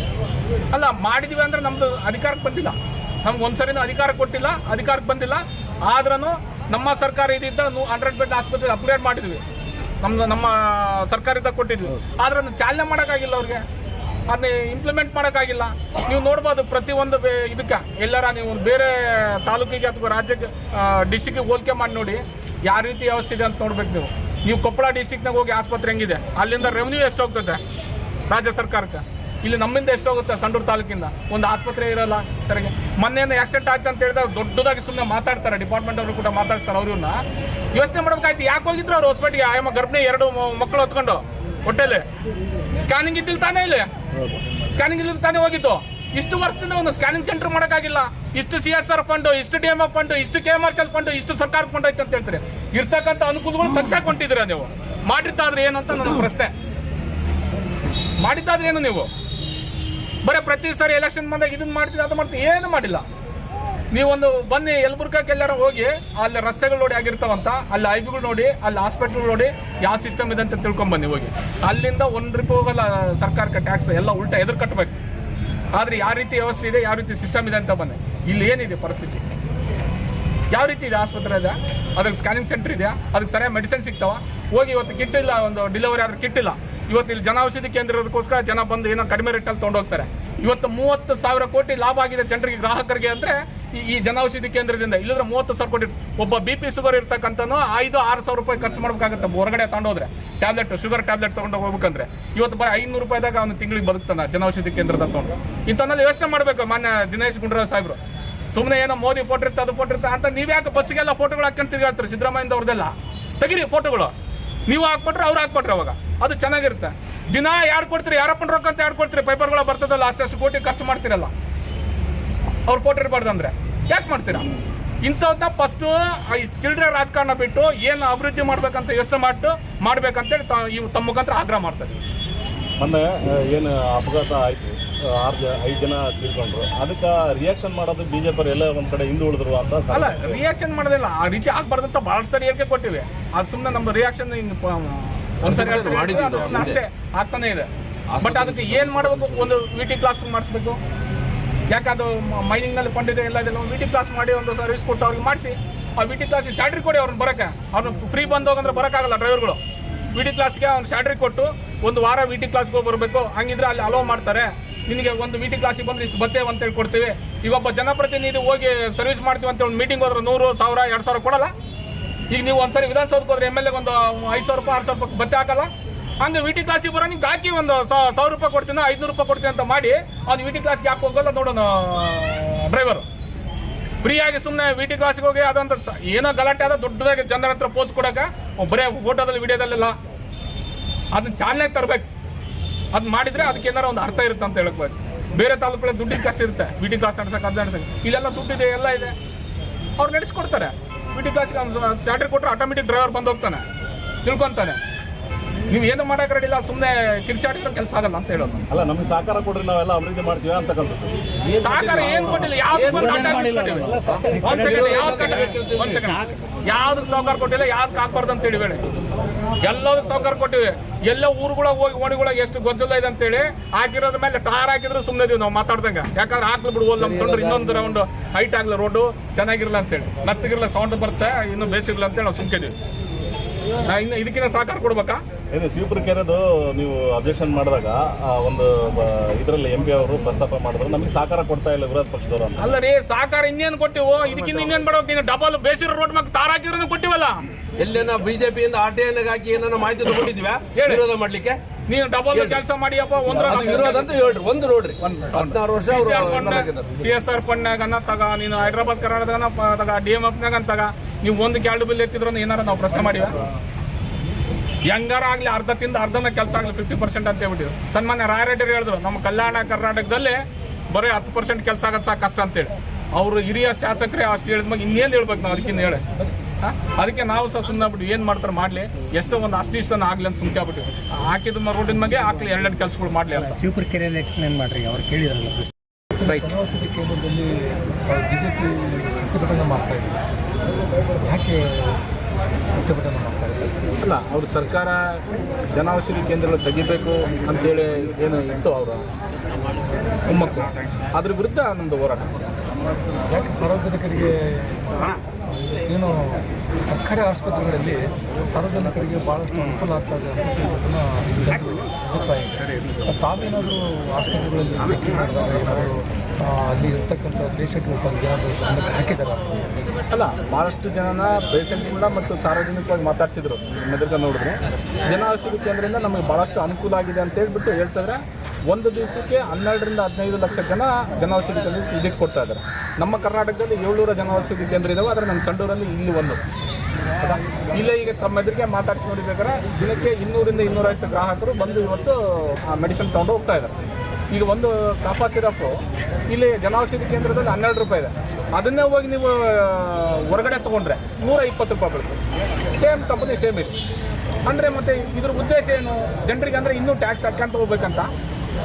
ಅಲ್ಲ, ಮಾಡಿದ್ವಿ ಅಂದ್ರೆ ನಮ್ದು ಅಧಿಕಾರಕ್ಕೆ ಬಂದಿಲ್ಲ. ನಮ್ಗೆ ಒಂದ್ಸರಿನೂ ಅಧಿಕಾರ ಕೊಟ್ಟಿಲ್ಲ, ಅಧಿಕಾರಕ್ಕೆ ಬಂದಿಲ್ಲ. ಆದ್ರೂ ನಮ್ಮ ಸರ್ಕಾರ ಇದ್ದಿದ್ದ ಹಂಡ್ರೆಡ್ ಬೆಡ್ ಆಸ್ಪತ್ರೆ ಅಪ್ಗ್ರೇಡ್ ಮಾಡಿದ್ವಿ. ನಮ್ದು, ನಮ್ಮ ಸರ್ಕಾರದಿಂದ ಕೊಟ್ಟಿದ್ವಿ. ಆದ್ರೂ ಚಾಲನೆ ಮಾಡೋಕ್ಕಾಗಿಲ್ಲ ಅವ್ರಿಗೆ. ಅದನ್ನ ಇಂಪ್ಲಿಮೆಂಟ್ ಮಾಡೋಕ್ಕಾಗಿಲ್ಲ. ನೀವು ನೋಡ್ಬೋದು ಪ್ರತಿಯೊಂದು ಇದಕ್ಕೆ. ಎಲ್ಲರ ನೀವು ಬೇರೆ ತಾಲೂಕಿಗೆ ಅಥವಾ ರಾಜ್ಯಕ್ಕೆ ಡಿಸ್ಟಿಕ್ಗೆ ಹೋಲಿಕೆ ಮಾಡಿ ನೋಡಿ, ಯಾವ ರೀತಿ ವ್ಯವಸ್ಥೆ ಇದೆ ಅಂತ ನೋಡ್ಬೇಕು ನೀವು. ನೀವು ಕೊಪ್ಪಳ ಡಿಸ್ಟಿಕ್ನಾಗ ಹೋಗಿ ಆಸ್ಪತ್ರೆ ಹೆಂಗಿದೆ? ಅಲ್ಲಿಂದ ರೆವೆನ್ಯೂ ಎಷ್ಟು ಹೋಗ್ತದೆ ರಾಜ್ಯ ಸರ್ಕಾರಕ್ಕೆ? ಇಲ್ಲಿ ನಮ್ಮಿಂದ ಎಷ್ಟೋಗುತ್ತೆ ಸಂಡೂರು ತಾಲೂಕಿಂದ? ಒಂದು ಆಸ್ಪತ್ರೆ ಇರಲ್ಲ ಸರಿಗೆ. ಮೊನ್ನೆ ಆಕ್ಸಿಡೆಂಟ್ ಆಯ್ತು ಅಂತ ಹೇಳಿದಾಗ ದೊಡ್ಡದಾಗಿ ಸುಮ್ಮನೆ ಮಾತಾಡ್ತಾರೆ ಡಿಪಾರ್ಟ್ಮೆಂಟ್ ಅವರು ಕೂಡ ಮಾತಾಡ್ತಾರೆ ಅವ್ರನ್ನ. ಯೋಚನೆ ಮಾಡ್ಬೇಕಾಯ್ತು ಯಾಕೆ ಹೋಗಿದ್ರು ಅವ್ರು ಹೊಸಪೇಟೆಗೆ ಆಯಮ್ಮ ಗರ್ಭಿಣಿ ಎರಡು ಮಕ್ಕಳು ಹೊತ್ಕೊಂಡು ಹೊಟ್ಟೆಲಿ. ಸ್ಕ್ಯಾನಿಂಗ್ ಇದ್ದಿಲ್ಲ ತಾನೇ ಇಲ್ಲಿ? ಸ್ಕ್ಯಾನಿಂಗ್ ಇದ್ದಿಲ್ಲ ತಾನೇ ಹೋಗಿದ್ದು? ಇಷ್ಟು ವರ್ಷದಿಂದ ಒಂದು ಸ್ಕ್ಯಾನಿಂಗ್ ಸೆಂಟರ್ ಮಾಡೋಕ್ಕಾಗಿಲ್ಲ. ಇಷ್ಟು ಸಿ ಎಸ್ ಆರ್ ಫಂಡ್ ಇಷ್ಟು ಡಿ ಎಂ ಎಫ್ ಫಂಡ್ ಇಷ್ಟು K M R L fund ಇಷ್ಟು ಸರ್ಕಾರ ಫಂಡ್ ಐತೆ ಅಂತ ಹೇಳ್ತಾರೆ. ಇರ್ತಕ್ಕಂಥ ಅನುಕೂಲಗಳು ತಗ್ಸಕ್ಕೆ ಹೊಂಟಿದ್ದೀರಾ ನೀವು? ಮಾಡಿದ್ದಾದ್ರೆ ಏನು ಅಂತ ನನ್ನ ಪ್ರಶ್ನೆ. ಮಾಡಿದ್ದಾದ್ರೆ ಏನು ನೀವು? ಬರೀ ಪ್ರತಿ ಸಾರಿ ಎಲೆಕ್ಷನ್ ಬಂದಾಗ ಇದನ್ನ ಮಾಡ್ತೀರಿ, ಅದು ಮಾಡ್ತೀವಿ ಏನು ಮಾಡಿಲ್ಲ. ನೀವೊಂದು ಬನ್ನಿ, ಯಲಬುರ್ಗಕ್ಕೆ ಹೋಗಿ, ಅಲ್ಲಿ ರಸ್ತೆಗಳು ನೋಡಿ ಆಗಿರ್ತಾವಂತ, ಅಲ್ಲಿ ಐಬಿಗಳು ನೋಡಿ, ಅಲ್ಲಿ ಹಾಸ್ಪಿಟ್ಲ್ ನೋಡಿ, ಯಾವ ಸಿಸ್ಟಮ್ ಇದೆ ಅಂತ ತಿಳ್ಕೊಂಬನ್ನಿ ಹೋಗಿ. ಅಲ್ಲಿಂದ ಒಂದು ರೂಪಾಯಿ ಹೋಗಲ್ಲ ಸರ್ಕಾರಕ್ಕೆ ಟ್ಯಾಕ್ಸ್ ಎಲ್ಲ ಉಲ್ಟಾ ಎದುರು ಕಟ್ಟಬೇಕು ಆದ್ರೆ ಯಾವ ರೀತಿ ವ್ಯವಸ್ಥೆ ಇದೆ, ಯಾವ ರೀತಿ ಸಿಸ್ಟಮ್ ಇದೆ ಅಂತ ಬಂದೆ. ಇಲ್ಲಿ ಏನಿದೆ ಪರಿಸ್ಥಿತಿ? ಯಾವ ರೀತಿ ಇದೆ ಆಸ್ಪತ್ರೆ ಇದೆ? ಅದಕ್ಕೆ ಸ್ಕ್ಯಾನಿಂಗ್ ಸೆಂಟರ್ ಇದೆಯಾ? ಅದಕ್ಕೆ ಸರಿಯಾಗಿ ಮೆಡಿಸಿನ್ ಸಿಗ್ತಾವ? ಹೋಗಿ ಇವತ್ತು ಕಿಟ್ ಇಲ್ಲ, ಒಂದು ಡೆಲಿವರಿ ಆದ್ರೆ ಕಿಟ್ ಇಲ್ಲ. ಇವತ್ತು ಇಲ್ಲಿ ಜನೌಷಧಿ ಕೇಂದ್ರ ಇರೋದಕ್ಕೋಸ್ಕರ ಜನ ಬಂದು ಏನೋ ಕಡಿಮೆ ರೇಟಲ್ಲಿ ತೊಗೊಂಡೋಗ್ತಾರೆ. ಇವತ್ತು ಮೂವತ್ತು ಸಾವಿರ ಕೋಟಿ ಲಾಭ ಆಗಿದೆ ಜನರಿಗೆ, ಗ್ರಾಹಕರಿಗೆ ಅಂದ್ರೆ ಈ- ಜನೌಷಧಿ ಕೇಂದ್ರದಿಂದ. ಇಲ್ಲದ್ರೆ ಮೂವತ್ತು ಸಾವಿರ ಕೋಟಿ ಒಬ್ಬ ಬಿ ಪಿ ಶುಗರ್ ಇರ್ತಕ್ಕಂಥನು ಐದು, ಆರು ಸಾವಿರ ರೂಪಾಯಿ ಖರ್ಚು ಮಾಡ್ಬೇಕಾಗುತ್ತೆ. ಹೊರಗಡೆ ತಗೊಂಡೋದ್ರೆ ಟ್ಯಾಬ್ಲೆಟ್ ಶುಗರ್ ಟ್ಯಾಬ್ಲೆಟ್ ತೊಗೊಂಡು ಹೋಗ್ಬೇಕಂದ್ರೆ. ಇವತ್ತು ಬರೀ ಐನೂರು ರೂಪಾಯಿದಾಗ ಅವನು ತಿಂಗಳಿಗೆ ಬದುಕ್ತಾನೆ ಜನೌಷಧಿ ಕೇಂದ್ರದ ತಗೊಂಡು. ಇಂಥವನ್ನೆಲ್ಲ ಯೋಚನೆ ಮಾಡಬೇಕು ಮಾನ್ಯ ದಿನೇಶ್ ಗುಂಡೂರಾವ್ ಸಾಹೇಬ್ರು. ಸುಮ್ಮನೆ ಏನೋ ಮೋದಿ ಫೋಟೋ ಇರ್ತಾ ಅದು ಫೋಟೋ ಇರ್ತಾ ಅಂತ ನೀವ್ಯಾಕೆ ಬಸ್ಸಿಗೆಲ್ಲ ಫೋಟೋಗಳು ಹಾಕೊಂಡ್ ತಿರ್ಗಾಡ್ತಾರೆ ಸಿದ್ದರಾಮಯ್ಯದವ್ರದ್ದೆಲ್ಲ ತೆಗಿರಿ ಫೋಟೋಗಳು ನೀವು ಹಾಕ್ಬಿಟ್ರೆ ಅವ್ರು ಹಾಕ್ಬಿಟ್ರೆ ಅವಾಗ. ಅದು ಚೆನ್ನಾಗಿರುತ್ತೆ. ದಿನ ಯಾರು ಕೊಡ್ತೀರಿ, ಯಾರಪ್ಪನ ರೊಕ್ಕ ಅಂತ ಯಾರು ಕೊಡ್ತೀರಿ? ಪೇಪರ್ಗಳ ಬರ್ತದಲ್ಲ ಅಷ್ಟಷ್ಟು ಕೋಟಿ ಖರ್ಚು ಮಾಡ್ತೀರಲ್ಲ. ಅವ್ರು ಫೋಟೋ ಇರಬಾರ್ದು ಅಂದ್ರೆ. ಯಾಕೆ ಮಾಡ್ತೀರಾ? ಇಂಥವ್ನ ಫಸ್ಟು ಈ ಚಿಲ್ಡ್ರೆ ರಾಜಕಾರಣ ಬಿಟ್ಟು ಏನು ಅಭಿವೃದ್ಧಿ ಮಾಡ್ಬೇಕಂತ ಯೋಚನೆ ಮಾಡ್ತು ಮಾಡ್ಬೇಕಂತೇಳಿ ಇವು ತಮ್ಮ ಮುಖಾಂತರ ಆಗ್ರಹ ಮಾಡ್ತಾರೆ ಮೊನ್ನೆ ಏನು ಅಪಘಾತ ಆಯ್ತು? ಆರು ಜನ ಐದು ಜನ ತಿಳ್ಕೊಂಡ್ರು. ಅದಕ್ಕೆ ರಿಯಾಕ್ಷನ್ ಮಾಡೋದು ಬಿಜೆಪಿ ಎಲ್ಲ ಒಂದ್ ಕಡೆ ಹಿಂದೆ ಉಳಿದ್ರು ಅಂತ ಅಲ್ಲ ರಿಯಾಕ್ಷನ್ ಮಾಡೋದಿಲ್ಲ. ಆ ರೀತಿ ಆಗ್ಬಾರ್ದು ಅಂತ ಭಾಳ ಸರಿ ಹೇಳಿಕೆ ಕೊಟ್ಟಿವಿ. ಅದು ಸುಮ್ಮನೆ ನಮ್ಮ ರಿಯಾಕ್ಷನ್ ಹಿಂಗೆ ಪ- ಒಂದ್ಸರಿ ಅಷ್ಟೇ. ಆಗ್ತಾನೆ ಇದೆ. ಬಟ್ ಅದಕ್ಕೆ ಏನು ಮಾಡಬೇಕು? ಒಂದು ವಿ ಟಿ ಕ್ಲಾಸ್ ಮಾಡಿಸ್ಬೇಕು. ಯಾಕೆ ಅದು ಮೈನಿಂಗ್ನಲ್ಲಿ ಫಂಡ್ ಇದೆ ಎಲ್ಲ ಇದೆ. ವಿ ಟಿ ಕ್ಲಾಸ್ ಮಾಡಿ ಒಂದು ಸರ್ವಿಸ್ ಕೊಟ್ಟು ಅವ್ರಿಗೆ ಮಾಡಿಸಿ. ಆ ವಿ ಟಿ ಕ್ಲಾಸಿಗೆ ಸ್ಯಾಲ್ರಿ ಕೊಡಿ ಅವ್ರನ್ನ ಬರಕ ಅವ್ರನ್ನ ಫ್ರೀ ಬಂದೋಗಂದ್ರೆ ಬರೋಕ್ಕಾಗಲ್ಲ ಡ್ರೈವರ್ಗಳು ವಿ ಟಿ ಕ್ಲಾಸ್ಗೆ ಅವ್ನು ಸ್ಯಾಲ್ರಿ ಕೊಟ್ಟು ಒಂದು ವಾರ ವಿ ಟಿ ಕ್ಲಾಸ್ಗೆ ಹೋಗಿ ಬರಬೇಕು. ಹಂಗಿದ್ರೆ ಅಲ್ಲಿ ಅಲೋ ಮಾಡ್ತಾರೆ. ನಿನಗೆ ಒಂದು ಮೀಟಿಂಗ್ ಕ್ಲಾಸಿಗೆ ಬಂದ್ರೆ ಇಷ್ಟು ಬತ್ತೇ ಅಂತ ಹೇಳಿ ಕೊಡ್ತೀವಿ. ಈಗ ಒಬ್ಬ ಜನಪ್ರತಿನಿಧಿ ಹೋಗಿ ಸರ್ವಿಸ್ ಮಾಡ್ತೀವಿ ಅಂತೇಳಿ ಒಂದು ಮೀಟಿಂಗ್ ಹೋದ್ರೆ ನೂರು, ಸಾವಿರ, ಎರಡು ಸಾವಿರ ಕೊಡಲ್ಲ? ಈಗ ನೀವು ಒಂದ್ಸರಿ ವಿಧಾನಸೌಧಕ್ಕೆ ಹೋದ್ರೆ ಎಂ ಎಲ್ ಎ ಒಂದು ಐದು ಸಾವಿರ ರೂಪಾಯಿ, ಆರು ಸಾವಿರ ರೂಪಾಯಿ ಬತ್ತೆ ಹಾಕಲ್ಲ? ಹಂಗೆ ವಿ ಟಿ ಕ್ಲಾಸಿಗೆ ಬರೋ ನಿಮ್ಗೆ ಹಾಕಿ ಒಂದು ಸಾವಿರ ರೂಪಾಯಿ ಕೊಡ್ತೀನಿ, ಐದುನೂರು ರೂಪಾಯಿ ಕೊಡ್ತೀನಿ ಅಂತ ಮಾಡಿ ಅವ್ನು ವಿ ಟಿ ಕ್ಲಾಸ್ಗೆ ಯಾಕೆ ಹೋಗಲ್ಲ ನೋಡೋಣ ಡ್ರೈವರ್ ಫ್ರೀಯಾಗಿ ಸುಮ್ಮನೆ ವಿ ಟಿ ಕ್ಲಾಸ್ಗೆ ಹೋಗಿ ಅದಂತ ಏನೋ ಗಲಾಟೆ ಆದ ದೊಡ್ಡದಾಗಿ ಜನರ ಹತ್ರ ಪೋಸ್ ಕೊಡಕ್ಕೆ ಬರೀ ಫೋಟೋದಲ್ಲಿ ವಿಡಿಯೋದಲ್ಲೆಲ್ಲ ಅದನ್ನ ಚಾಲನೆ ತರಬೇಕು. ಅದು ಮಾಡಿದ್ರೆ ಅದಕ್ಕೆ ಏನಾರ ಒಂದು ಅರ್ಥ ಇರುತ್ತೆ ಅಂತ ಹೇಳಕ್ ಬಯಸ್ ಬೇರೆ ತಾಲೂಕುಗಳಲ್ಲಿ ದುಡ್ಡಿನ ಕಷ್ಟ ಇರುತ್ತೆ. ವಿ ಕಾಸ್ಟ್ ಕ್ಲಾಸ್ ಅದ್ ನಡ್ಸಕ್ಕೆ ಇಲ್ಲೆಲ್ಲ ದುಡ್ಡಿದೆ ಎಲ್ಲ ಇದೆ. ಅವ್ರು ನಡೆಸ್ಕೊಡ್ತಾರೆ. ವಿ ಟಿ ಕ್ಲಾಸ್ಗೆ ಅವ್ನು ಸ್ಯಾಟ್ರಿ ಕೊಟ್ಟರೆ ಆಟೋಮೆಟಿಕ್ ಡ್ರೈವರ್ ಬಂದು ಹೋಗ್ತಾನೆ. ತಿಳ್ಕೊಂತಾನೆ. ನೀವು ಏನು ಮಾಡಕ್ಕೆ ರೆಡಿ ಇಲ್ಲ ಸುಮ್ಮನೆ ಕಿರ್ಚಾಡಿದ್ರೆ ಕೆಲಸ ಆಗಲ್ಲ ಅಂತ ಹೇಳೋದು. ಅಲ್ಲ ನಮಗೆ ಸಹಕಾರ ಕೊಡ್ರಿ ನಾವೆಲ್ಲ ಅಭಿವೃದ್ಧಿ ಮಾಡ್ತೀವಿ ಅಂತಕ್ಕಂಥದ್ದು ಸಹಕಾರ ಏನು ಕೊಟ್ಟಿಲ್ಲ? ಯಾವ್ದು ಯಾವ್ದು ಸಹಕಾರ ಕೊಟ್ಟಿಲ್ಲ ಯಾವ್ದಕ್ ಹಾಕ್ಬಾರ್ದು ಅಂತ ಹೇಳಿ ಬೇಡ ಎಲ್ಲದಕ್ಕೆ ಸೌಕರ್ಯ ಕೊಟ್ಟಿವಿ. ಎಲ್ಲ ಊರುಗಳಾಗ ಹೋಗಿ ಓಣಿಗಳಾಗ ಎಷ್ಟು ಗೊಜ್ಜಲ ಇದೆ ಅಂತೇಳಿ ಹಾಕಿರೋದ್ರ ಮೇಲೆ ಟಾರ್ ಹಾಕಿದ್ರು ಸುಮ್ಮನೆ ನಾವು ಮಾತಾಡ್ದಂಗೆ. ಯಾಕಂದ್ರೆ ಹಾಕ್ಲಿ ಬಿಡು ನಮ್ಮ ಸೊಂಡ್ರು ಇನ್ನೊಂದು ರೌಂಡ್ ಹೈಟ್ ಆಗ್ಲಿ ರೋಡು ಚೆನ್ನಾಗಿರಲ್ಲ ಅಂತೇಳಿ. ನತ್ತಿಗಿರಲ್ಲ ಸೌಂಡ್ ಬರುತ್ತೆ, ಇನ್ನು ಬೇಸಿರಲ್ಲ ಅಂತೇಳಿ ನಾವು ಸುಮ್ಕಿದೀವಿ. ಇನ್ನು ಇದಕ್ಕಿಂತ ಸಹಕಾರ ಕೊಡ್ಬೇಕಾ? ಇದು ಸ್ವೀಪರ್ ಕೆರೆದು ನೀವು ಅಬ್ಜೆಕ್ಷನ್ ಮಾಡಿದಾಗ ಒಂದು ಇದರಲ್ಲಿ ಎಂ ಪಿ ಅವರು ಪ್ರಸ್ತಾಪ ಮಾಡಿದ್ರು. ನಮಗೆ ಸಹಕಾರ ಕೊಡ್ತಾ ಇಲ್ಲ ವಿರೋಧ ಪಕ್ಷದವರು ಅಂತ. ಅಲ್ಲ ರೀ ಸಹಕಾರ ಇನ್ನೇನು ಕೊಟ್ಟಿವು? ಇದಕ್ಕಿಂತ ಇನ್ನೇನು ಮಾಡ್ಬೇಕು? ನೀನು ಡಬಲ್ ಬೇಸಿರೋ ರೋಡ್ ಮತ್ತೆ ತಾರ ಹಾಕಿರೋದು ಕೊಟ್ಟಿವಲ್ಲ? ಎಲ್ಲೇನ ಬಿಜೆಪಿಯಿಂದ ಆರ್ ಟಿ ಹಾಕಿ ಏನೇನೋ ಮಾಹಿತಿ ತಗೊಂಡಿದ್ವಿ. ವಿರೋಧ ಮಾಡ್ಲಿಕ್ಕೆ? ನೀವು ಡಬಲ್ ಕೆಲಸ ಮಾಡಿಯಪ್ಪ ಒಂದ್ರ ಅಂತ ಹೇಳ್ರಿ ಒಂದು ನೋಡ್ರಿ ಹದಿನಾರು ವರ್ಷ ಅವರು ಸಿ ಎಸ್ ಆರ್ ಫಂಡ್ನಾಗ ತಗ ನೀನು ಹೈದ್ರಾಬಾದ್ ಕರ್ನಾಟಕನ ಪ- ತಗ ಡಿ ಎಂ ಎಫ್ನಾಗ ತಗ. ನೀವು ಒಂದು ಕ್ಯಾಲ್ಡ್ ಬಿಲ್ ಎತ್ತಿದ್ರು ಏನಾರ ನಾವು ಪ್ರಶ್ನೆ ಮಾಡಿವ? ಹೆಂಗಾರ ಆಗ್ಲಿ ಅರ್ಧ ತಿಂದ ಅರ್ಧನ ಕೆಲಸ ಆಗ್ಲಿ ಫಿಫ್ಟಿ ಪರ್ಸೆಂಟ್ ಅಂತ ಹೇಳ್ಬಿಟ್ಟಿದ್ರು. ಸನ್ಮಾನ್ಯ ರಾಯರೆಡ್ಡಿ ಹೇಳಿದ್ರು ನಮ್ಮ ಕಲ್ಯಾಣ ಕರ್ನಾಟಕದಲ್ಲಿ ಬರೀ ಹತ್ತು ಪರ್ಸೆಂಟ್ ಕೆಲಸ ಆಗೋದು ಸಾಕು ಕಷ್ಟ ಅಂತೇಳಿ ಅವರು ಹಿರಿಯ ಶಾಸಕರೇ ಅಷ್ಟು ಹೇಳಿದ್ಮಾಗ ಇನ್ನೇನು ಹೇಳ್ಬೇಕು ನಾವು ಅದಕ್ಕಿಂತ ಹೇಳಿ. ಅದಕ್ಕೆ ನಾವು ಸಹ ಸುಮ್ಮನೆ ಬಿಟ್ಟು ಏನು ಮಾಡ್ತಾರೆ ಮಾಡಲಿ. ಎಷ್ಟೋ ಒಂದು ಅಷ್ಟು ಇಷ್ಟನ ಆಗಲಿ ಅಂತ ಸುಮ್ಕೆ ಬಿಟ್ಟು ಹಾಕಿದ ರೋಡಿನ ಬಗ್ಗೆ ಹಾಕಲಿ ಎರಡೆರಡು ಕೆಲಸಗಳು ಮಾಡಲಿ ಅಂತ. ಸೂಪರ್ ಕೆರಿಯರ್ ಎಕ್ಸ್ಪ್ಲೇನ್ ಮಾಡ್ರಿ? ಅವ್ರು ಕೇಳಿದ್ರಲ್ಲ ರೈಟ್ ಕೇಂದ್ರದಲ್ಲಿ ಬಿಜೆಪಿ ಪ್ರತಿಭಟನೆ ಮಾಡ್ತಾ ಇದೆ ಯಾಕೆ ಪ್ರತಿಭಟನೆ ಅಲ್ಲ ಅವ್ರ ಸರ್ಕಾರ ಜನೌಷಧಿ ಕೇಂದ್ರಗಳು ತೆಗಿಬೇಕು ಅಂತೇಳಿ ಏನು ಇತ್ತು ಅವರು ಕುಮ್ಮಕ್ಕು ಅದ್ರ ವಿರುದ್ಧ ನಮ್ಮದು ಹೋರಾಟ. ಯಾಕೆ ಸಾರ್ವಜನಿಕರಿಗೆ ಏನು ಸರ್ಕಾರಿ ಆಸ್ಪತ್ರೆಗಳಲ್ಲಿ ಸಾರ್ವಜನಿಕರಿಗೆ ಭಾಳಷ್ಟು ಅನುಕೂಲ ಆಗ್ತದೆ ಅಂತ ಜನರ ಅಭಿಪ್ರಾಯ ಇದೆ ತಾವೇನಾದರೂ ಆಸ್ಪತ್ರೆಗಳಲ್ಲಿ ಭೇಟಿ ಮಾಡಿದಾಗ ಏನಾದರೂ ಅಲ್ಲಿ ಇರ್ತಕ್ಕಂಥ ಪೇಷಂಟ್ಗಳು ತಮ್ಮ ಜನ ಗಮನಕ್ಕೆ ಹಾಕಿದ್ದಾರೆ? ಅಲ್ಲ ಭಾಳಷ್ಟು ಜನನ ಪೇಷಂಟ್ಗಳನ್ನ ಮತ್ತು ಸಾರ್ವಜನಿಕವಾಗಿ ಮಾತಾಡ್ಸಿದ್ರು. ಎದುರ್ಗ ನೋಡಿದ್ರೆ ಜನ ಔಷಧಿ ಕೇಂದ್ರದಿಂದ ನಮಗೆ ಭಾಳಷ್ಟು ಅನುಕೂಲ ಆಗಿದೆ ಅಂತ ಹೇಳ್ಬಿಟ್ಟು ಹೇಳ್ತಿದ್ರೆ ಒಂದು ದಿವಸಕ್ಕೆ ಹನ್ನೆರಡರಿಂದ ಹದಿನೈದು ಲಕ್ಷ ಜನ ಜನೌಷಧಿ ಕೇಂದ್ರ ವಿಸಿಟ್ ಕೊಡ್ತಾ ಇದ್ದಾರೆ. ನಮ್ಮ ಕರ್ನಾಟಕದಲ್ಲಿ ಏಳ್ನೂರ ಜನೌಷಧಿ ಕೇಂದ್ರ ಇದಾವೆ, ಆದರೆ ನಮ್ಮ ಸಂಡೂರಲ್ಲಿ ಇಲ್ಲಿ ಒಂದು? ಇಲ್ಲೇ ಈಗ ತಮ್ಮ ಎದುರಿಗೆ ಮಾತಾಡ್ಸಿ ನೋಡಿಬೇಕಾದ್ರೆ ದಿನಕ್ಕೆ ಇನ್ನೂರಿಂದ ಇನ್ನೂರೈವತ್ತು ಗ್ರಾಹಕರು ಬಂದು ಇವತ್ತು, ಆ ಮೆಡಿಸಿನ್ ತೊಗೊಂಡು ಹೋಗ್ತಾ ಇದ್ದಾರೆ. ಈಗ ಒಂದು ಕಫಾ ಸಿರಪ್ಪು ಇಲ್ಲಿ ಜನೌಷಧಿ ಕೇಂದ್ರದಲ್ಲಿ ಹನ್ನೆರಡು ರೂಪಾಯಿ ಇದೆ. ಅದನ್ನೇ ಹೋಗಿ ನೀವು ಹೊರಗಡೆ ತೊಗೊಂಡ್ರೆ ನೂರ ಇಪ್ಪತ್ತು ರೂಪಾಯಿ ಬೀಳುತ್ತೆ. ಸೇಮ್ ಕಂಪನಿ ಸೇಮ್ ಇದೆ. ಅಂದರೆ ಮತ್ತೆ ಇದ್ರ ಉದ್ದೇಶ ಏನು? ಜನರಿಗೆ ಅಂದರೆ ಇನ್ನೂ ಟ್ಯಾಕ್ಸ್ ಹಾಕ್ಯಂತ ಹೋಗ್ಬೇಕಂತ?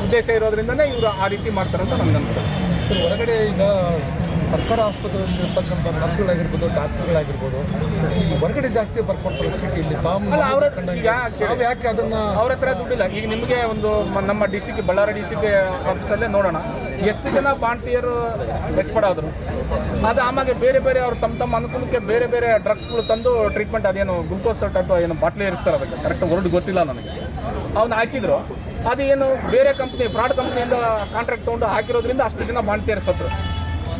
ಉದ್ದೇಶ ಇರೋದ್ರಿಂದನೇ ಇವರು ಆ ರೀತಿ ಮಾಡ್ತಾರಂತ ಅಂತ ಅನ್ಸುತ್ತೆ. ಸರ್ ಹೊರಗಡೆ ಈಗ ಸರ್ಕಾರ ಆಸ್ಪತ್ರೆಯಲ್ಲಿ ಇರ್ತಕ್ಕಂಥ ನರ್ಸ್ಗಳಾಗಿರ್ಬೋದು ಡಾಕ್ಟರ್ಗಳಾಗಿರ್ಬೋದು ಹೊರಗಡೆ ಜಾಸ್ತಿ ಬರ್ಕೊಡ್ತಾರೆ ಚೀಟಿ ಇಲ್ಲಿ ತಾವು ಯಾಕೆ ಅದನ್ನ ಅವ್ರ ಹತ್ರ ದುಡ್ಡಿಲ್ಲ. ಈಗ ನಿಮಗೆ ಒಂದು ನಮ್ಮ ಡಿಸ್ಟಿಕ್ ಬಳ್ಳಾರಿ ಡಿಸ್ಟಿಕ್ ಆಫೀಸಲ್ಲೇ ನೋಡೋಣ. ಎಷ್ಟು ಜನ ಬಾಂಟಿಯರು ಎಕ್ಸ್ಪರ್ಟ್ ಆದರು? ಅದು ಆಮೇಲೆ ಬೇರೆ ಬೇರೆ ಅವ್ರು ತಮ್ಮ ತಮ್ಮ ಅನುಕೂಲಕ್ಕೆ ಬೇರೆ ಬೇರೆ ಡ್ರಗ್ಸ್ಗಳು ತಂದು ಟ್ರೀಟ್ಮೆಂಟ್ ಅದೇನು ಗ್ಲುಕೋಸ್ ಟೈಪ್ ಏನು ಬಾಟ್ಲಿ ಇರಿಸ್ತಾರೆ ಅದಕ್ಕೆ. ಕರೆಕ್ಟ್ ವರ್ಡ್ ಗೊತ್ತಿಲ್ಲ ನನಗೆ. ಅವ್ನು ಹಾಕಿದ್ರು. ಅದು ಏನು ಬೇರೆ ಕಂಪ್ನಿ ಫ್ರಾಡ್ ಕಂಪ್ನಿಯಿಂದ ಕಾಂಟ್ರಾಕ್ಟ್ ತೊಗೊಂಡು ಹಾಕಿರೋದ್ರಿಂದ ಅಷ್ಟು ಜನ ಬಾಣ್ತಿಯರು ಸತ್ರು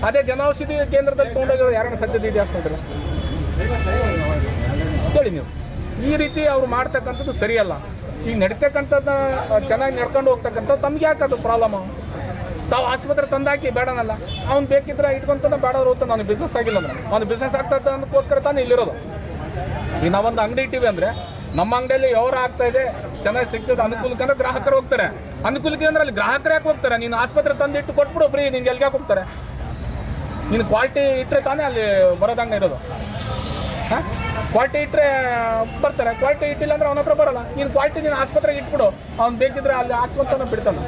ಅದೇ ಜನೌಷಧಿ ಕೇಂದ್ರದಲ್ಲಿ ತೊಗೊಂಡೋಗಿರೋ ಯಾರನ್ನ ಸದ್ಯದ ಇದೆ ಆಸ್ಪತ್ರೆ ಕೇಳಿ ನೀವು. ಈ ರೀತಿ ಅವ್ರು ಮಾಡ್ತಕ್ಕಂಥದ್ದು ಸರಿಯಲ್ಲ. ಈಗ ನಡೀತಕ್ಕಂಥದ್ದನ್ನ ಚೆನ್ನಾಗಿ ನಡ್ಕೊಂಡು ಹೋಗ್ತಕ್ಕಂಥದ್ದು ತಮ್ಗೆ ಯಾಕೆ ಅದು ಪ್ರಾಬ್ಲಮ್ ತಾವು ಆಸ್ಪತ್ರೆ ತಂದಾಕಿ ಬೇಡನಲ್ಲ. ಅವ್ನು ಬೇಕಿದ್ರೆ ಇಟ್ಕೊಂತಾನೆ ಬೇಡವ್ರು ಅಂತ ನಾನು ಬಿಸ್ನೆಸ್ ಆಗಿಲ್ಲ ಅಂದ್ರೆ. ಒಂದು ಬಿಸ್ನೆಸ್ ಆಗ್ತದ ಅನ್ನೋಕ್ಕೋಸ್ಕರ ತಾನೆ ಇಲ್ಲಿರೋದು. ಈಗ ನಾವೊಂದು ಅಂಗಡಿ ಇಟ್ಟಿವಿ ಅಂದರೆ, ನಮ್ಮ ಅಂಗಡಿಯಲ್ಲಿ ವ್ಯವಹಾರ ಆಗ್ತಾ ಇದೆ, ಚೆನ್ನಾಗಿ ಸಿಗ್ತದೆ, ಅನುಕೂಲಕ್ಕೆ ಅಂದ್ರೆ ಗ್ರಾಹಕರು ಹೋಗ್ತಾರೆ. ಅನುಕೂಲಕ್ಕೆ ಅಂದ್ರೆ ಅಲ್ಲಿ ಗ್ರಾಹಕರು ಯಾಕೆ ಹೋಗ್ತಾರೆ? ನೀನು ಆಸ್ಪತ್ರೆ ತಂದಿಟ್ಟು ಕೊಟ್ಬಿಡು ಫ್ರೀ ನಿಂಗೆ ಎಲ್ಲಿಗೆ ಹೋಗ್ತಾರೆ? ನೀನು ಕ್ವಾಲಿಟಿ ಇಟ್ಟರೆ ತಾನೇ ಅಲ್ಲಿ ಬರೋದಂಗೆ ಇರೋದು. ಹಾಂ? ಕ್ವಾಲಿಟಿ ಇಟ್ಟರೆ ಬರ್ತಾರೆ ಕ್ವಾಲಿಟಿ ಇಟ್ಟಿಲ್ಲ ಅಂದ್ರೆ ಅವನ ಹತ್ರ ಬರೋಲ್ಲ. ನೀನು ಕ್ವಾಲಿಟಿ ನೀನು ಆಸ್ಪತ್ರೆಗೆ ಇಟ್ಬಿಡು. ಅವ್ನು ಬೇಕಿದ್ರೆ ಅಲ್ಲಿ ಹಾಕ್ಸ್ಕೊಂತಾನೆ ಬಿಡ್ತಾನೆ.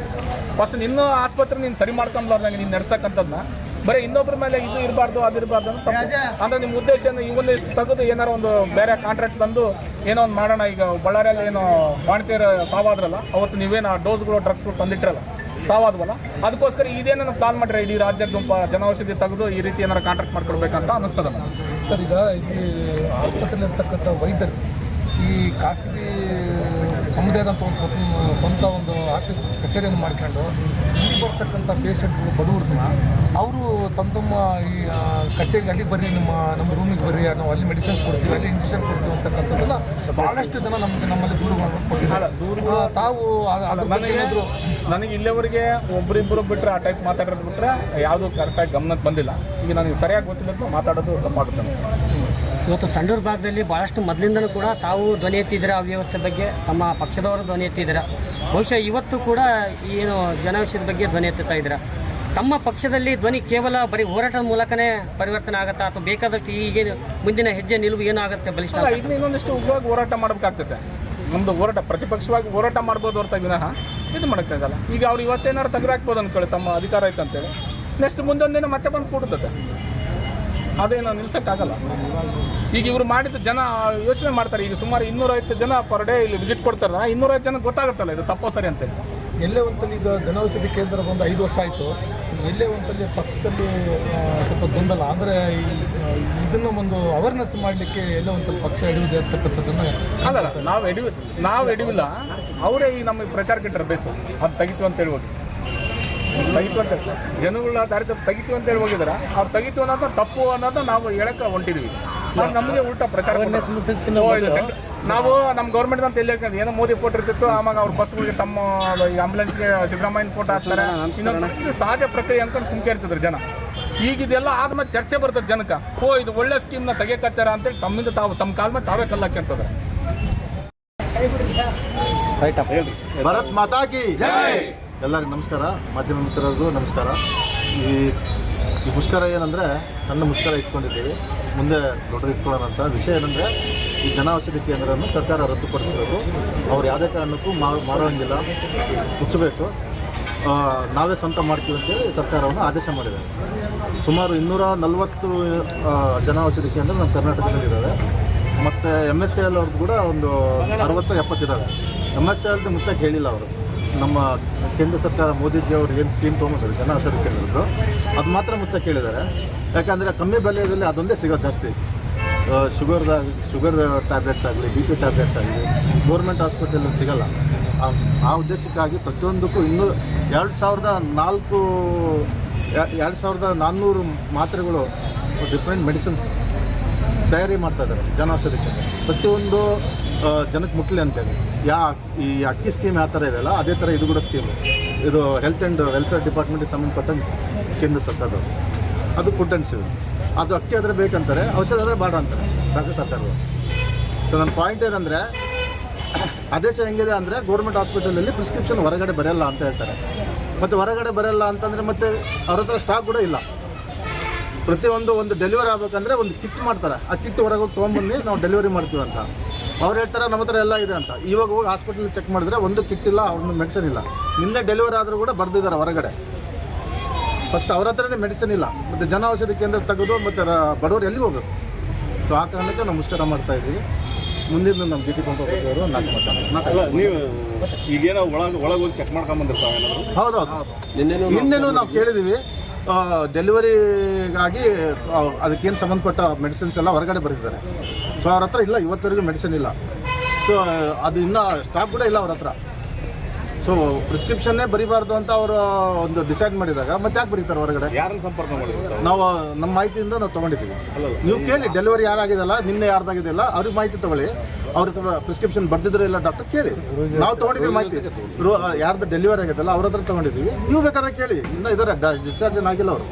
ಫಸ್ಟ್ ನಿನ್ನ ಆಸ್ಪತ್ರೆ ನೀನು ಸರಿ ಮಾಡ್ಕೊಂಡ್ಲಾರ್ದಂಗೆ ನೀನು ನಡ್ಸಕ್ಕಂಥದ್ದನ್ನ ಬರೀ ಇನ್ನೊಬ್ಬರ ಮೇಲೆ ಇದು ಇರಬಾರ್ದು ಅದು ಇರಬಾರ್ದು ಅಂತ ಅಂದರೆ ನಿಮ್ಮ ಉದ್ದೇಶ ಇವನ್ನ ಇಷ್ಟು ತೆಗೆದು ಏನಾರ ಒಂದು ಬೇರೆ ಕಾಂಟ್ರಾಕ್ಟ್ ಬಂದು ಏನೋ ಒಂದು ಮಾಡೋಣ. ಈಗ ಬಳ್ಳಾರಿಯಲ್ಲಿ ಏನೋ ಮಾಡ್ತೀರ ಸಾವಾದ್ರಲ್ಲ ಅವತ್ತು ನೀವೇನು ಆ ಡೋಸ್ಗಳು ಡ್ರಗ್ಸ್ಗಳು ತಂದಿಟ್ರಲ್ಲ ಸಾವಾದ್ವಲ್ಲ? ಅದಕ್ಕೋಸ್ಕರ ಇದೇನೋ ಪ್ಲಾನ್ ಮಾಡಿರಿ ಇಡೀ ರಾಜ್ಯ ಗುಂಪ ಜನೌಷಧಿ ತೆಗೆದು ಈ ರೀತಿ ಏನಾರ ಕಾಂಟ್ರಾಕ್ಟ್ ಮಾಡ್ಕೊಡ್ಬೇಕಂತ ಅನಿಸ್ತದ ನನಗೆ ಸರ್ ಈಗ ಇಲ್ಲಿ ಆಸ್ಪತ್ರೆಯಲ್ಲಿ ಇರ್ತಕ್ಕಂಥ ವೈದ್ಯರು ಈ ಖಾಸಗಿ ತಮ್ಮದೇ ಆದಂಥ ಒಂದು ಸ್ವಂತ ಸ್ವಂತ ಒಂದು ಆಫೀಸ್ ಕಚೇರಿಯನ್ನು ಮಾಡ್ಕೊಂಡು ಇಲ್ಲಿ ಬರ್ತಕ್ಕಂಥ ಪೇಷಂಟ್ಗಳು ಬಡವ್ರನ್ನ ಅವರು ತಮ್ಮ ತಮ್ಮ ಈ ಕಚೇರಿಗೆ ಅಲ್ಲಿ ಬರ್ರಿ ನಿಮ್ಮ ನಮ್ಮ ರೂಮಿಗೆ ಬರ್ರಿ ನಾವು ಅಲ್ಲಿ ಮೆಡಿಸಿನ್ಸ್ ಕೊಡ್ತೀವಿ ಅಲ್ಲಿ ಇಂಜೆಕ್ಷನ್ ಕೊಡ್ತೀವಿ ಅಂತಕ್ಕಂಥದ್ದನ್ನು ಭಾಳಷ್ಟು ಜನ ನಮಗೆ ನಮ್ಮಲ್ಲಿ ದೂರು ಕೊಟ್ಟಿದ್ದಾರೆ. ತಾವು ಅದು ಅದ್ರ ಏನಾದ್ರು ನನಗೆ ಇಲ್ಲಿವರೆಗೆ ಒಬ್ಬರಿಬ್ಬರು ಬಿಟ್ಟರೆ ಆ ಟೈಪ್ ಮಾತಾಡೋದು ಬಿಟ್ಟರೆ ಯಾವುದೂ ಕರೆಕ್ಟಾಗಿ ಗಮನಕ್ಕೆ ಬಂದಿಲ್ಲ. ಈಗ ನನಗೆ ಸರಿಯಾಗಿ ಗೊತ್ತಿಲ್ಲ ಮಾತಾಡೋದು ತಪ್ಪಾಗುತ್ತೆ ಇವತ್ತು ಸಂಡೂರು ಭಾಗದಲ್ಲಿ ಭಾಳಷ್ಟು ಮೊದಲಿಂದಲೂ ಕೂಡ ತಾವು ಧ್ವನಿ ಎತ್ತಿದ್ದೀರ ಆ ವ್ಯವಸ್ಥೆ ಬಗ್ಗೆ ತಮ್ಮ ಪಕ್ಷದವರು ಧ್ವನಿ ಎತ್ತಿದ್ದೀರ? ಬಹುಶಃ ಇವತ್ತು ಕೂಡ ಏನು ಜನೌಷಧಿ ಬಗ್ಗೆ ಧ್ವನಿ ಎತ್ತುತ್ತಾ ಇದ್ದೀರ? ತಮ್ಮ ಪಕ್ಷದಲ್ಲಿ ಧ್ವನಿ ಕೇವಲ ಬರೀ ಹೋರಾಟದ ಮೂಲಕನೇ ಪರಿವರ್ತನೆ ಆಗುತ್ತಾ? ಅಥವಾ ಬೇಕಾದಷ್ಟು ಈಗೇನು ಮುಂದಿನ ಹೆಜ್ಜೆ ನಿಲುವು ಏನಾಗುತ್ತೆ ಬಲಿಷ್ಠ ಇನ್ನೊಂದಿಷ್ಟು ಉಗ್ರವಾಗಿ ಹೋರಾಟ ಮಾಡಬೇಕಾಗ್ತದೆ ನಮ್ಮದು ಹೋರಾಟ, ಪ್ರತಿಪಕ್ಷವಾಗಿ ಹೋರಾಟ ಮಾಡ್ಬೋದು ಹೊರತಾಗಿ ವಿನಃ ಇದು ಮಾಡೋಕ್ಕಾಗಲ್ಲ. ಈಗ ಅವ್ರು ಇವತ್ತೇನಾರು ತೆಗೆದಾಕ್ಬೋದು ಅಂದ್ಕೊಳ್ಳಿ ತಮ್ಮ ಅಧಿಕಾರ ಐತೆ ಅಂತೇಳಿ. ನೆಕ್ಸ್ಟ್ ಮುಂದೊಂದು ದಿನ ಮತ್ತೆ ಬಂದು ಕೂಡುತ್ತೆ ಅದೇನು ನಿಲ್ಸೋಕ್ಕಾಗಲ್ಲ. ಈಗ ಇವರು ಮಾಡಿದ ಜನ ಯೋಚನೆ ಮಾಡ್ತಾರೆ, ಈಗ ಸುಮಾರು ಇನ್ನೂರೈವತ್ತು ಜನ ಪರ್ ಡೇ ಇಲ್ಲಿ ವಿಸಿಟ್ ಕೊಡ್ತಾರೆ. ಇನ್ನೂರೈವತ್ತು ಜನ ಗೊತ್ತಾಗುತ್ತಲ್ಲ, ಇದು ತಪ್ಪೋ ಸರಿ ಅಂತೇಳಿ. ಎಲ್ಲೇ ಒಂದಲ್ಲಿ ಈಗ ಜನೌಷಧಿ ಕೇಂದ್ರ ಬಂದು ಐದು ವರ್ಷ ಆಯಿತು. ಎಲ್ಲೇ ಒಂದಲ್ಲಿ ಪಕ್ಷದಲ್ಲಿ ಸ್ವಲ್ಪ ಗೊಂದಲ. ಅಂದರೆ ಇದನ್ನು ಒಂದು ಅವೇರ್ನೆಸ್ ಮಾಡಲಿಕ್ಕೆ ಎಲ್ಲೇ ಒಂದಲ್ಲಿ ಪಕ್ಷ ಹಿಡಿಯುವುದು ಅಂತಕ್ಕಂಥದ್ದನ್ನು ಅಲ್ಲ ನಾವು ಎಡಿವಿ ನಾವು ಎಡಿವಿಲ್ಲ ಅವರೇ ಈ ನಮಗೆ ಪ್ರಚಾರ ಇಟ್ಟರೆ ಬೇಸು. ಅದು ತೆಗಿತು ಅಂತ ಹೇಳ್ಬೋದು ತೆಗಿತು ಅಂತ ಜನಗಳ ದಾರಿ ತೆಗಿತು ಅಂತ ಹೇಳಿ ಹೋಗಿದಾರೆ. ಅವ್ರು ತೆಗಿತು ಅನ್ನೋದು ತಪ್ಪು ಅನ್ನೋದು ನಾವು ಹೇಳಕ್ಕೆ ಹೊಂಟಿದ್ವಿ. ನಮಗೆ ಉಲ್ಟಾ ಪ್ರಚಾರ ನಾವು ನಮ್ಮ ಗೌರ್ಮೆಂಟ್ ಅಂತ ಎಲ್ಲಿ ಹೇಳ್ತೀವಿ ಏನೋ ಮೋದಿ ಫೋಟೋ ಇರ್ತಿತ್ತು ಆಮಾಗ ಅವ್ರ ಬಸ್ಗಳಿಗೆ ತಮ್ಮ ಈ ಆಂಬುಲೆನ್ಸ್ಗೆ ಸಿದ್ದರಾಮಯ್ಯನ ಫೋಟೋ ಹಾಕ್ತಾರೆ. ಇನ್ನೊಂದು ಇದು ಸಹಜ ಪ್ರಕ್ರಿಯೆ ಅನ್ಕೊಂಡು ಸುಮ್ಕೆ ಇರ್ತಿದ್ರು ಜನ. ಈಗ ಇದೆಲ್ಲ ಆದ್ಮೇಲೆ ಚರ್ಚೆ ಬರ್ತದೆ ಜನಕ್ಕೆ. ಓ ಇದು ಒಳ್ಳೆ ಸ್ಕೀಮ್ನ ತೆಗೆಯಕತ್ತಾರ ಅಂತೇಳಿ ತಮ್ಮಿಂದ ತಾವು ತಮ್ಮ ಕಾಲ ಮೇಲೆ ತಾವೇ ಕಲ್ಲಾಕ್ಯಂತದ್ರೆ ಭರತ್ ಮಾತಾಕಿ ಎಲ್ಲರಿಗೂ ನಮಸ್ಕಾರ. ಮಾಧ್ಯಮ ಮಿತ್ರರಿಗೂ ನಮಸ್ಕಾರ. ಈ ಈ ಮುಷ್ಕರ ಏನಂದರೆ ಸಣ್ಣ ಮುಷ್ಕರ ಇಟ್ಕೊಂಡಿದ್ದೀವಿ. ಮುಂದೆ ದೊಡ್ಡದು ಇಟ್ಕೊಳ್ಳೋಣ ಅಂತ. ವಿಷಯ ಏನಂದರೆ ಈ ಜನೌಷಧಿ ಕೇಂದ್ರವನ್ನು ಸರ್ಕಾರ ರದ್ದುಪಡಿಸಬೇಕು. ಅವ್ರು ಯಾವುದೇ ಕಾರಣಕ್ಕೂ ಮಾರೋಂಗಿಲ್ಲ. ಮುಚ್ಚಬೇಕು. ನಾವೇ ಸ್ವಂತ ಮಾಡ್ತೀವಿ ಅಂತೇಳಿ ಸರ್ಕಾರವನ್ನು ಆದೇಶ ಮಾಡಿದೆ. ಸುಮಾರು ಇನ್ನೂರ ನಲವತ್ತು ಜನೌಷಧಿ ಕೇಂದ್ರ ನಮ್ಮ ಕರ್ನಾಟಕದಲ್ಲಿದ್ದಾವೆ. ಮತ್ತು ಎಂ ಎಸ್ ಟಿ ಎಲ್ ಅವ್ರದ್ದು ಕೂಡ ಒಂದು ಅರವತ್ತು ಎಪ್ಪತ್ತಿದ್ದಾವೆ ಎಂ ಎಸ್ ಸಿ ಎಲ್ದು ಮುಚ್ಚಕ್ಕೆ ಹೇಳಿಲ್ಲ ಅವರು. ನಮ್ಮ ಕೇಂದ್ರ ಸರ್ಕಾರ ಮೋದಿಜಿ ಅವರು ಏನು ಸ್ಕೀಮ್ ತೊಗೊಂಡಿದ್ದಾರೆ, ಜನ ಔಷಧಿ ಕೇಂದ್ರದ್ದು ಅದು ಮಾತ್ರ ಮುಚ್ಚ ಕೇಳಿದ್ದಾರೆ ಯಾಕಂದರೆ ಕಮ್ಮಿ ಬೆಲೆಯಲ್ಲಿ ಅದೊಂದೇ ಸಿಗೋದು ಜಾಸ್ತಿ. ಶುಗರ್ದ ಶುಗರ್ ಟ್ಯಾಬ್ಲೆಟ್ಸ್ ಆಗಲಿ ಬಿ ಪಿ ಟ್ಯಾಬ್ಲೆಟ್ಸ್ ಆಗಲಿ ಗೌರ್ಮೆಂಟ್ ಹಾಸ್ಪಿಟಲಲ್ಲಿ ಸಿಗಲ್ಲ. ಆ- ಉದ್ದೇಶಕ್ಕಾಗಿ ಪ್ರತಿಯೊಂದಕ್ಕೂ ಇನ್ನೂ ಎರಡು ಸಾವಿರದ ನಾಲ್ಕು ಎರಡು ಸಾವಿರದ ನಾನ್ನೂರು ಮಾತ್ರೆಗಳು ಡಿಫ್ರೆಂಟ್ ಮೆಡಿಸಿನ್ಸ್ ತಯಾರಿ ಮಾಡ್ತಾ ಇದ್ದಾರೆ ಕೇಂದ್ರ ಪ್ರತಿಯೊಂದು ಜನಕ್ಕೆ ಮುಟ್ಲಿ ಅಂತೇಳಿ ಯಾ, ಈ ಅಕ್ಕಿ ಸ್ಕೀಮ್ ಯಾವ ಥರ ಇದೆಯಲ್ಲ, ಅದೇ ಥರ ಇದು ಕೂಡ ಸ್ಕೀಮ್ ಇದು ಹೆಲ್ತ್ ಆ್ಯಂಡ್ ವೆಲ್ಫೇರ್ ಡಿಪಾರ್ಟ್ಮೆಂಟಿಗೆ ಸಂಬಂಧಪಟ್ಟಂಗೆ ಕೇಂದ್ರ ಸರ್ಕಾರದವರು. ಅದು ಫುಡ್ ಆ್ಯಂಡ್ ಸಿವಿಲ್ ಅದು ಅಕ್ಕಿ ಆದರೆ ಬೇಕಂತಾರೆ, ಔಷಧ ಆದರೆ ಬೇಡ ಅಂತಾರೆ, ರಾಜ್ಯ ಸರ್ಕಾರದವರು. ಸೊ ನನ್ನ ಪಾಯಿಂಟ್ ಏನಂದರೆ, ಆದೇಶ ಹೆಂಗಿದೆ ಅಂದರೆ ಗೌರ್ಮೆಂಟ್ ಹಾಸ್ಪಿಟಲಲ್ಲಿ ಪ್ರಿಸ್ಕ್ರಿಪ್ಷನ್ ಹೊರಗಡೆ ಬರೆಯಲ್ಲ ಅಂತ ಹೇಳ್ತಾರೆ. ಮತ್ತು ಹೊರಗಡೆ ಬರೆಯಲ್ಲ ಅಂತಂದರೆ ಮತ್ತೆ ಅವ್ರ ಹತ್ರ ಸ್ಟಾಕ್ ಕೂಡ ಇಲ್ಲ. ಪ್ರತಿಯೊಂದು ಒಂದು ಡೆಲಿವರಿ ಆಗ್ಬೇಕಂದ್ರೆ ಒಂದು ಕಿಟ್ ಮಾಡ್ತಾರೆ. ಆ ಕಿಟ್ ಹೊರಗೆ ಹೋಗಿ ತೊಗೊಂಬಂದು ನಾವು ಡೆಲಿವರಿ ಮಾಡ್ತೀವಿ ಅಂತ. ಅವ್ರು ಹೇಳ್ತಾರೆ ನಮ್ಮ ಹತ್ರ ಎಲ್ಲ ಇದೆ ಅಂತ. ಇವಾಗ ಹೋಗಿ ಹಾಸ್ಪಿಟಲ್ ಚೆಕ್ ಮಾಡಿದ್ರೆ ಒಂದು ಕಿಟ್ ಇಲ್ಲ ಒಂದು ಮೆಡಿಸಿನ್ ಇಲ್ಲ. ನಿನ್ನೆ ಡೆಲಿವರಿ ಆದರೂ ಕೂಡ ಬರ್ದಿದ್ದಾರೆ ಹೊರಗಡೆ. ಫಸ್ಟ್ ಅವ್ರ ಹತ್ರನೇ ಮೆಡಿಸಿನ್ ಇಲ್ಲ. ಮತ್ತು ಜನ ಔಷಧಿ ಕೇಂದ್ರ ತೆಗೆದು ಮತ್ತು ಬಡವರು ಎಲ್ಲಿಗೆ ಹೋಗಬೇಕು? ಸೊ ಆ ಕಾರಣಕ್ಕೆ ನಾವು ಮುಷ್ಕರ ಮಾಡ್ತಾ ಇದ್ದೀವಿ ಮುಂದಿನ ನಮ್ಮ ಜಿ ಟಿ ನಾಲ್ಕು ಮಾತಾಡೋದು ಅಲ್ಲ ನೀವು ಈಗೇನೋ ಒಳಗೆ ಒಳಗೆ ಹೋಗಿ ಚೆಕ್ ಮಾಡ್ಕೊಂಡ್ಬಂದಿರ್ತಾವೆ ಹೌದೌದು. ನಿನ್ನೆನೂ ನಾವು ಕೇಳಿದ್ದೀವಿ ಡೆಲಿವರಿಗಾಗಿ ಅದಕ್ಕೇನು ಸಂಬಂಧಪಟ್ಟ ಮೆಡಿಸಿನ್ಸ್ ಎಲ್ಲ ಹೊರಗಡೆ ಬರೆದಿದ್ದಾರೆ. ಸೊ ಅವ್ರ ಹತ್ರ ಇಲ್ಲ ಇವತ್ತವರೆಗೂ ಮೆಡಿಸಿನ್ ಇಲ್ಲ. ಸೊ ಅದು ಇನ್ನೂ ಸ್ಟಾಕ್ ಕೂಡ ಇಲ್ಲ ಅವ್ರ ಹತ್ರ. ಸೊ ಪ್ರಿಸ್ಕ್ರಿಪ್ಷನ್ನೇ ಬರಿಬಾರ್ದು ಅಂತ ಅವರು ಒಂದು ಡಿಸೈಡ್ ಮಾಡಿದಾಗ ಮತ್ತೆ ಯಾಕೆ ಬರೀತಾರೆ ಹೊರಗಡೆ? ಯಾರನ್ನು ಸಂಪರ್ಕ ಮಾಡಿದ್ರು? ನಾವು ನಮ್ಮ ಮಾಹಿತಿಯಿಂದ ನಾವು ತೊಗೊಂಡಿದ್ದೀವಿ. ನೀವು ಕೇಳಿ ಡೆಲಿವರಿ ಯಾರಾಗಿದೆಲ್ಲ ನಿನ್ನೆ ಯಾರ್ದಾಗಿದೆಯಲ್ಲ ಅವ್ರಿಗೆ ಮಾಹಿತಿ ತಗೊಳ್ಳಿ. ಅವ್ರ ಹತ್ರ ಪ್ರಿಸ್ಕ್ರಿಪ್ಷನ್ ಬರ್ದಿದ್ರೆ ಇಲ್ಲ ಡಾಕ್ಟರ್ ಕೇಳಿ. ನಾವು ತೊಗೊಂಡಿದ್ದೀವಿ ಮಾಹಿತಿ. ಯಾರ್ದು ಡೆಲಿವರಿ ಆಗೈತಲ್ಲ ಅವ್ರ ಹತ್ರ ತೊಗೊಂಡಿದ್ದೀವಿ ನೀವು ಬೇಕಾದ್ರೆ ಕೇಳಿ. ಇನ್ನೂ ಇದ್ದಾರೆ ಡಿಸ್ಚಾರ್ಜ್ ಆಗಿಲ್ಲ ಅವರು.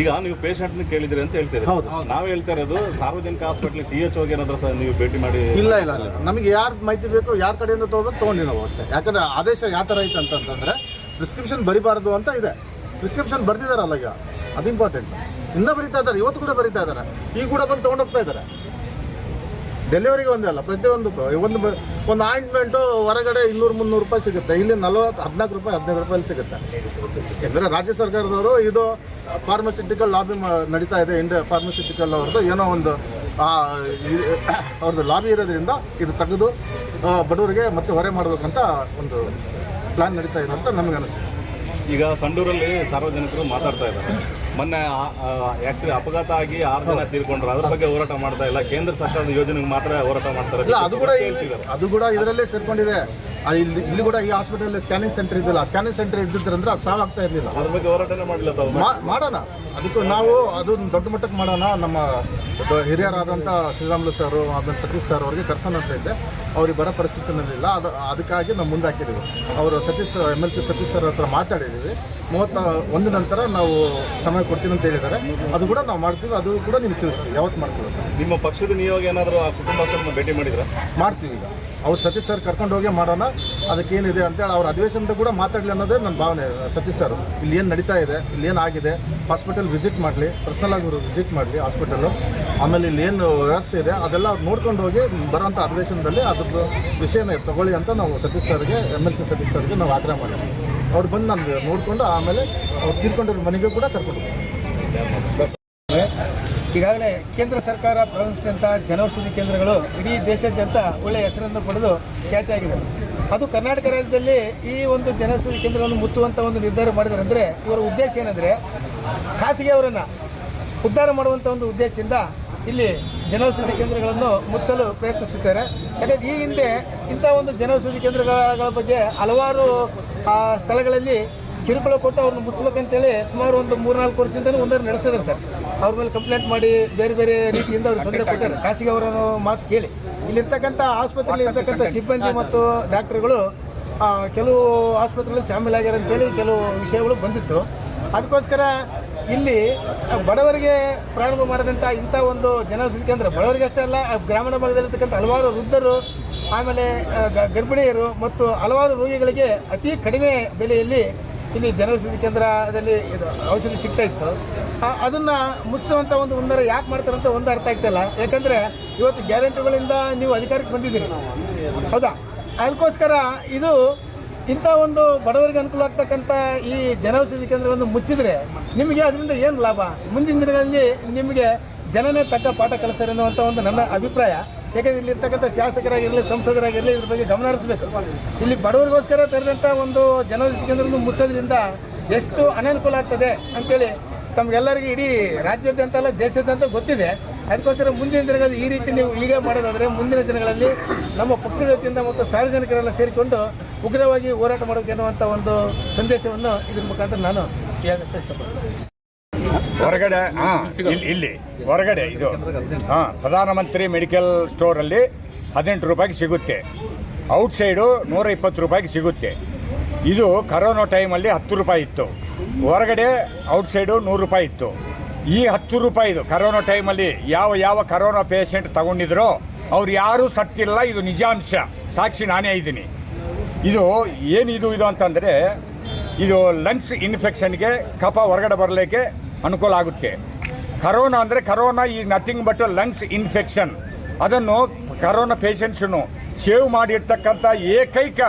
ಈಗ ನೀವು ಪೇಷಂಟ್ನ ಕೇಳಿದ್ರಿ ಅಂತ ಹೇಳ್ತೀರಿ. ಹೌದು. ನಾವು ಹೇಳ್ತಾ ಇರೋದು ಸಾರ್ವಜನಿಕ ಹಾಸ್ಪಿಟ್ಲ್ ಟಿ ಎಚ್ ಹೋಗಿ ಏನಾದ್ರು ಸರ್ ನೀವು ಭೇಟಿ ಮಾಡಿ. ಇಲ್ಲ ಇಲ್ಲ ಇಲ್ಲ. ನಮಗೆ ಯಾರು ಮಾಹಿತಿ ಬೇಕು ಯಾರ ಕಡೆಯಿಂದ ತಗೋಬೇಕು ತಗೊಂಡಿ ನಾವು ಅಷ್ಟೇ. ಯಾಕಂದ್ರೆ ಆದೇಶ ಯಾವ ಥರ ಐತೆ ಅಂತಂತಂದ್ರೆ ಪ್ರಿಸ್ಕ್ರಿಪ್ಷನ್ ಬರಿಬಾರ್ದು ಅಂತ ಇದೆ. ಪ್ರಿಸ್ಕ್ರಿಪ್ಷನ್ ಬರ್ದಿದಾರಲ್ಲ ಈಗ. ಅದು ಇಂಪಾರ್ಟೆಂಟ್ ಇನ್ನೂ ಬರಿತಾ ಇದ್ದಾರೆ. ಇವತ್ತು ಕೂಡ ಬರಿತಾ ಇದ್ದಾರೆ. ಈಗ ಕೂಡ ಬಂದು ತೊಗೊಂಡೋಗ್ತಾ ಇದ್ದಾರೆ. ಡೆಲಿವರಿಗೆ ಒಂದೇ ಅಲ್ಲ ಪ್ರತಿಯೊಂದಕ್ಕೂ ಒಂದು ಒಂದು ಆಯಿಂಟ್ಮೆಂಟು ಹೊರಗಡೆ ಇನ್ನೂರು ಮುನ್ನೂರು ರೂಪಾಯಿ ಸಿಗುತ್ತೆ. ಇಲ್ಲಿ ನಲವತ್ತು, ಹದಿನಾಲ್ಕು ರೂಪಾಯಿ, ಹದಿನೈದು ರೂಪಾಯಿ ಸಿಗುತ್ತೆ. ಯಾಕಂದರೆ ರಾಜ್ಯ ಸರ್ಕಾರದವರು ಇದು ಫಾರ್ಮಸ್ಯೂಟಿಕಲ್ ಲಾಬಿ ನಡೀತಾ ಇದೆ ಇಂಡಿಯಾ ಫಾರ್ಮಸ್ಯೂಟಿಕಲ್ ಅವ್ರದ್ದು. ಏನೋ ಒಂದು *coughs* ಅವ್ರದ್ದು ಲಾಬಿ ಇರೋದ್ರಿಂದ ಇದು ತೆಗೆದು ಬಡವರಿಗೆ ಮತ್ತೆ ಹೊರೆ ಮಾಡಬೇಕಂತ ಒಂದು ಪ್ಲಾನ್ ನಡೀತಾ ಇದೆ ಅಂತ ನಮಗೆ ಅನಿಸುತ್ತೆ. ಈಗ ಸಂಡೂರಲ್ಲಿ ಸಾರ್ವಜನಿಕರು ಮಾತಾಡ್ತಾ ಇದ್ದಾರೆ. ಮೊನ್ನೆ ಆಕ್ಚುಲಿ ಅಪಘಾತ ಆಗಿ ಆರು ಜನ ತೀರ್ಕೊಂಡ್ರು. ಅದ್ರ ಬಗ್ಗೆ ಹೋರಾಟ ಮಾಡ್ತಾ ಇಲ್ಲ. ಕೇಂದ್ರ ಸರ್ಕಾರದ ಯೋಜನೆಗೆ ಮಾತ್ರ ಹೋರಾಟ ಮಾಡ್ತಾರೆ ಅದು ಕೂಡ ಅದು ಕೂಡ ಇದರಲ್ಲೇ ಸೇರ್ಕೊಂಡಿದೆ. ಇಲ್ಲಿ ಇಲ್ಲಿ ಕೂಡ ಈ ಹಾಸ್ಪಿಟಲ್ ಸ್ಕ್ಯಾನಿಂಗ್ ಸೆಂಟರ್ ಇದ್ದಿಲ್ಲ. ಸ್ಕ್ಯಾನಿಂಗ್ ಸೆಂಟರ್ ಇದ್ದಿದ್ರಂದ್ರೆ ಅದು ಸಾವಾಗ್ತಾ ಇರಲಿಲ್ಲ. ಅದ್ರ ಬಗ್ಗೆ ಹೋರಾಟನೇ ಮಾಡಲಿಲ್ಲ ಮಾಡೋಣ. ಅದಕ್ಕೂ ನಾವು ಅದು ದೊಡ್ಡ ಮಟ್ಟಕ್ಕೆ ಮಾಡೋಣ. ನಮ್ಮ ಹಿರಿಯರಾದಂಥ ಶ್ರೀರಾಮುಲು ಸರ್ ಆಮೇಲೆ ಸತೀಶ್ ಸರ್ ಅವರಿಗೆ ಕರ್ಸನ್ ಅಂತ ಇದ್ದೆ. ಅವ್ರಿಗೆ ಬರೋ ಪರಿಸ್ಥಿತಿನಲ್ಲಿಲ್ಲ. ಅದು ಅದಕ್ಕಾಗಿ ನಾವು ಮುಂದೆ ಹಾಕಿದ್ದೀವಿ ಅವರು Satish M L C Satish sir ಹತ್ರ ಮಾತಾಡಿದ್ದೀವಿ ಮೂವತ್ತ ಒಂದು ನಂತರ ನಾವು ಸಮಯ ಕೊಡ್ತೀವಿ ಅಂತ ಹೇಳಿದ್ದಾರೆ. ಅದು ಕೂಡ ನಾವು ಮಾಡ್ತೀವಿ. ಅದು ಕೂಡ ನಿಮ್ಗೆ ತಿಳಿಸ್ತೀವಿ. ಯಾವತ್ತು ಮಾಡ್ತೀವಿ ನಿಮ್ಮ ಪಕ್ಷದ ನಿಯೋಗ ಏನಾದರೂ ಆ ಕುಟುಂಬ ಭೇಟಿ ಮಾಡಿದ್ರೆ? ಮಾಡ್ತೀವಿ ಈಗ. ಅವ್ರು ಸತೀಶ್ ಸರ್ ಕರ್ಕೊಂಡು ಹೋಗಿ ಮಾಡೋಣ ಅದಕ್ಕೇನಿದೆ ಅಂತೇಳಿ ಅವ್ರ ಅಧಿವೇಶನದ ಕೂಡ ಮಾತಾಡಲಿ ಅನ್ನೋದೇ ನನ್ನ ಭಾವನೆ. ಸತೀಶ್ ಸರ್, ಇಲ್ಲಿ ಏನು ನಡೀತಾ ಇದೆ, ಇಲ್ಲಿ ಏನು ಆಗಿದೆ ಹಾಸ್ಪಿಟಲ್ ವಿಸಿಟ್ ಮಾಡಲಿ ಪರ್ಸನಲ್ ಆಗಿ ವಿಸಿಟ್ ಮಾಡಲಿ ಹಾಸ್ಪಿಟಲು ಆಮೇಲೆ ಇಲ್ಲಿ ಏನು ವ್ಯವಸ್ಥೆ ಇದೆ, ಅದೆಲ್ಲ ಅವ್ರು ನೋಡ್ಕೊಂಡು ಹೋಗಿ ಬರೋಂಥ ಅಧಿವೇಶನದಲ್ಲಿ ಅದ್ರದ್ದು ವಿಷಯನ ತಗೊಳ್ಳಿ ಅಂತ ನಾವು ಸತೀಶ್ ಸರ್ಗೆ ಎಂ ಎಲ್ ಸಿ ಸತೀಶ್ ಸರ್ಗೆ ನಾವು ಆಗ್ರಹ ಮಾಡಿದ್ವಿ. ಅವ್ರು ಬಂದು ನಾನು ನೋಡಿಕೊಂಡು ಆಮೇಲೆ ಅವ್ರು ತೀರ್ಕೊಂಡಿರೋ ಮನೆಗೂ ಕೂಡ ಕರ್ಕೊಂಡು. ಈಗಾಗಲೇ ಕೇಂದ್ರ ಸರ್ಕಾರ ಪ್ರಾರಂಭಿಸಿದಂಥ ಜನೌಷಧಿ ಕೇಂದ್ರಗಳು ಇಡೀ ದೇಶಾದ್ಯಂತ ಒಳ್ಳೆಯ ಹೆಸರನ್ನು ಪಡೆದು ಖ್ಯಾತಿಯಾಗಿದೆ ಅದು ಕರ್ನಾಟಕ ರಾಜ್ಯದಲ್ಲಿ ಈ ಒಂದು ಜನೌಷಧಿ ಕೇಂದ್ರಗಳನ್ನು ಮುಚ್ಚುವಂಥ ಒಂದು ನಿರ್ಧಾರ ಮಾಡಿದರೆ ಅಂದರೆ ಇವರ ಉದ್ದೇಶ ಏನಂದರೆ ಖಾಸಗಿಯವರನ್ನು ಉದ್ಧಾರ ಮಾಡುವಂಥ ಒಂದು ಉದ್ದೇಶದಿಂದ ಇಲ್ಲಿ ಜನೌಷಧಿ ಕೇಂದ್ರಗಳನ್ನು ಮುಚ್ಚಲು ಪ್ರಯತ್ನಿಸುತ್ತಾರೆ. ಯಾಕಂದರೆ ಈ ಹಿಂದೆ ಇಂಥ ಒಂದು ಜನೌಷಧಿ ಕೇಂದ್ರಗಳ ಬಗ್ಗೆ ಹಲವಾರು ಸ್ಥಳಗಳಲ್ಲಿ ಕಿರುಕುಳ ಕೊಟ್ಟು ಅವ್ರನ್ನ ಮುಚ್ಚಬೇಕಂತೇಳಿ ಸುಮಾರು ಒಂದು ಮೂರ್ನಾಲ್ಕು ವರ್ಷದಿಂದಲೂ ಒಂದನ್ನು ನಡೆಸಿದ್ರು ಸರ್. ಅವ್ರ ಮೇಲೆ ಕಂಪ್ಲೇಂಟ್ ಮಾಡಿ ಬೇರೆ ಬೇರೆ ರೀತಿಯಿಂದ ಅವ್ರಿಗೆ ತೊಂದರೆ ಕೊಟ್ಟಾರೆ. ಖಾಸಗಿ ಅವರ ಮಾತು ಕೇಳಿ. ಇಲ್ಲಿರ್ತಕ್ಕಂಥ ಆಸ್ಪತ್ರೆಯಲ್ಲಿ ಇರ್ತಕ್ಕಂಥ ಸಿಬ್ಬಂದಿ ಮತ್ತು ಡಾಕ್ಟರ್ಗಳು ಕೆಲವು ಆಸ್ಪತ್ರೆಗಳಲ್ಲಿ ಶಾಮೀಲಾಗ್ಯಾರ ಅಂತೇಳಿ ಕೆಲವು ವಿಷಯಗಳು ಬಂದಿತ್ತು. ಅದಕ್ಕೋಸ್ಕರ ಇಲ್ಲಿ ಬಡವರಿಗೆ ಪ್ರಾರಂಭ ಮಾಡಿದಂಥ ಇಂಥ ಒಂದು ಜನೌಷಧಿ ಕೇಂದ್ರ, ಬಡವರಿಗೆ ಅಷ್ಟೇ ಅಲ್ಲ, ಗ್ರಾಮೀಣ ಭಾಗದಲ್ಲಿರ್ತಕ್ಕಂಥ ಹಲವಾರು ವೃದ್ಧರು, ಆಮೇಲೆ ಗರ್ಭಿಣಿಯರು ಮತ್ತು ಹಲವಾರು ರೋಗಿಗಳಿಗೆ ಅತಿ ಕಡಿಮೆ ಬೆಲೆಯಲ್ಲಿ ಇಲ್ಲಿ ಜನೌಷಧಿ ಕೇಂದ್ರದಲ್ಲಿ ಇದು ಔಷಧಿ ಸಿಗ್ತಾ ಇತ್ತು. ಅದನ್ನು ಮುಚ್ಚುವಂಥ ಒಂದು ಉನ್ನರ ಯಾಕೆ ಮಾಡ್ತಾರಂತ ಒಂದು ಅರ್ಥ ಆಗ್ತಾಯಿಲ್ಲ ಯಾಕಂದರೆ ಇವತ್ತು ಗ್ಯಾರಂಟಿಗಳಿಂದ ನೀವು ಅಧಿಕಾರಕ್ಕೆ ಬಂದಿದ್ದೀರಿ. ಹೌದಾ? ಅದಕ್ಕೋಸ್ಕರ ಇದು ಇಂಥ ಒಂದು ಬಡವರಿಗೆ ಅನುಕೂಲ ಆಗ್ತಕ್ಕಂಥ ಈ ಜನೌಷಧಿ ಕೇಂದ್ರವನ್ನು ಮುಚ್ಚಿದರೆ ನಿಮಗೆ ಅದರಿಂದ ಏನು ಲಾಭ? ಮುಂದಿನ ದಿನಗಳಲ್ಲಿ ನಿಮಗೆ ಜನನೇ ತಕ್ಕ ಪಾಠ ಕಲಿಸ್ತಾರೆ ಅನ್ನುವಂಥ ಒಂದು ನನ್ನ ಅಭಿಪ್ರಾಯ. ಯಾಕಂದ್ರೆ ಇಲ್ಲಿರ್ತಕ್ಕಂಥ ಶಾಸಕರಾಗಿರಲಿ, ಸಂಸದರಾಗಿರಲಿ, ಇದ್ರ ಬಗ್ಗೆ ಗಮನ ಹರಿಸಬೇಕು. ಇಲ್ಲಿ ಬಡವರಿಗೋಸ್ಕರ ತೆರೆದಂಥ ಒಂದು ಜನೌಷಧಿ ಕೇಂದ್ರವನ್ನು ಮುಚ್ಚೋದ್ರಿಂದ ಎಷ್ಟು ಅನನುಕೂಲ ಆಗ್ತದೆ ಅಂತೇಳಿ ತಮಗೆಲ್ಲರಿಗೂ ಇಡೀ ರಾಜ್ಯದಂತ ಅಲ್ಲ ದೇಶದಂತ ಗೊತ್ತಿದೆ. ಅದಕ್ಕೋಸ್ಕರ ಮುಂದಿನ ದಿನಗಳಲ್ಲಿ ಈ ರೀತಿ ನೀವು ಈಗ ಮಾಡೋದಾದರೆ ಮುಂದಿನ ದಿನಗಳಲ್ಲಿ ನಮ್ಮ ಪಕ್ಷದ ವತಿಯಿಂದ ಮತ್ತು ಸಾರ್ವಜನಿಕರೆಲ್ಲ ಸೇರಿಕೊಂಡು ಉಗ್ರವಾಗಿ ಹೋರಾಟ ಮಾಡೋಕೆ ಎನ್ನುವಂಥ ಒಂದು ಸಂದೇಶವನ್ನು ಇದ್ರ ಮುಖಾಂತರ ನಾನು ಹೇಳಕ್ಕೆ ಇಷ್ಟಪಡ್ತೀನಿ. ಹೊರಗಡೆ ಹಾ ಇಲ್ಲಿ ಇಲ್ಲಿ ಹೊರಗಡೆ ಇದು. ಹಾಂ ಪ್ರಧಾನಮಂತ್ರಿ ಮೆಡಿಕಲ್ ಸ್ಟೋರಲ್ಲಿ ಹದಿನೆಂಟು ರೂಪಾಯಿಗೆ ಸಿಗುತ್ತೆ. ಔಟ್ಸೈಡು ನೂರ ಇಪ್ಪತ್ತು ರೂಪಾಯಿಗೆ ಸಿಗುತ್ತೆ. ಇದು ಕರೋನಾ ಟೈಮಲ್ಲಿ ಹತ್ತು ರೂಪಾಯಿ ಇತ್ತು. ಹೊರಗಡೆ ಔಟ್ಸೈಡು ನೂರು ರೂಪಾಯಿ ಇತ್ತು. ಈ ಹತ್ತು ರೂಪಾಯಿದು ಕರೋನಾ ಟೈಮಲ್ಲಿ ಯಾವ ಯಾವ ಕರೋನಾ ಪೇಷಂಟ್ ತಗೊಂಡಿದ್ರೋ ಅವ್ರು ಯಾರೂ ಸತ್ತಿಲ್ಲ ಇದು ನಿಜಾಂಶ. ಸಾಕ್ಷಿ ನಾನೇ ಇದ್ದೀನಿ. ಇದು ಏನಿದು ಇದು ಅಂತಂದರೆ ಇದು ಲಂಗ್ಸ್ ಇನ್ಫೆಕ್ಷನ್ಗೆ ಕಫ ಹೊರಗಡೆ ಬರಲಿಕ್ಕೆ ಅನುಕೂಲ ಆಗುತ್ತೆ. ಕರೋನಾ ಅಂದರೆ corona is nothing but lungs infection ಅದನ್ನು ಕರೋನಾ ಪೇಷಂಟ್ಸನ್ನು ಸೇವ್ ಮಾಡಿರ್ತಕ್ಕಂಥ ಏಕೈಕ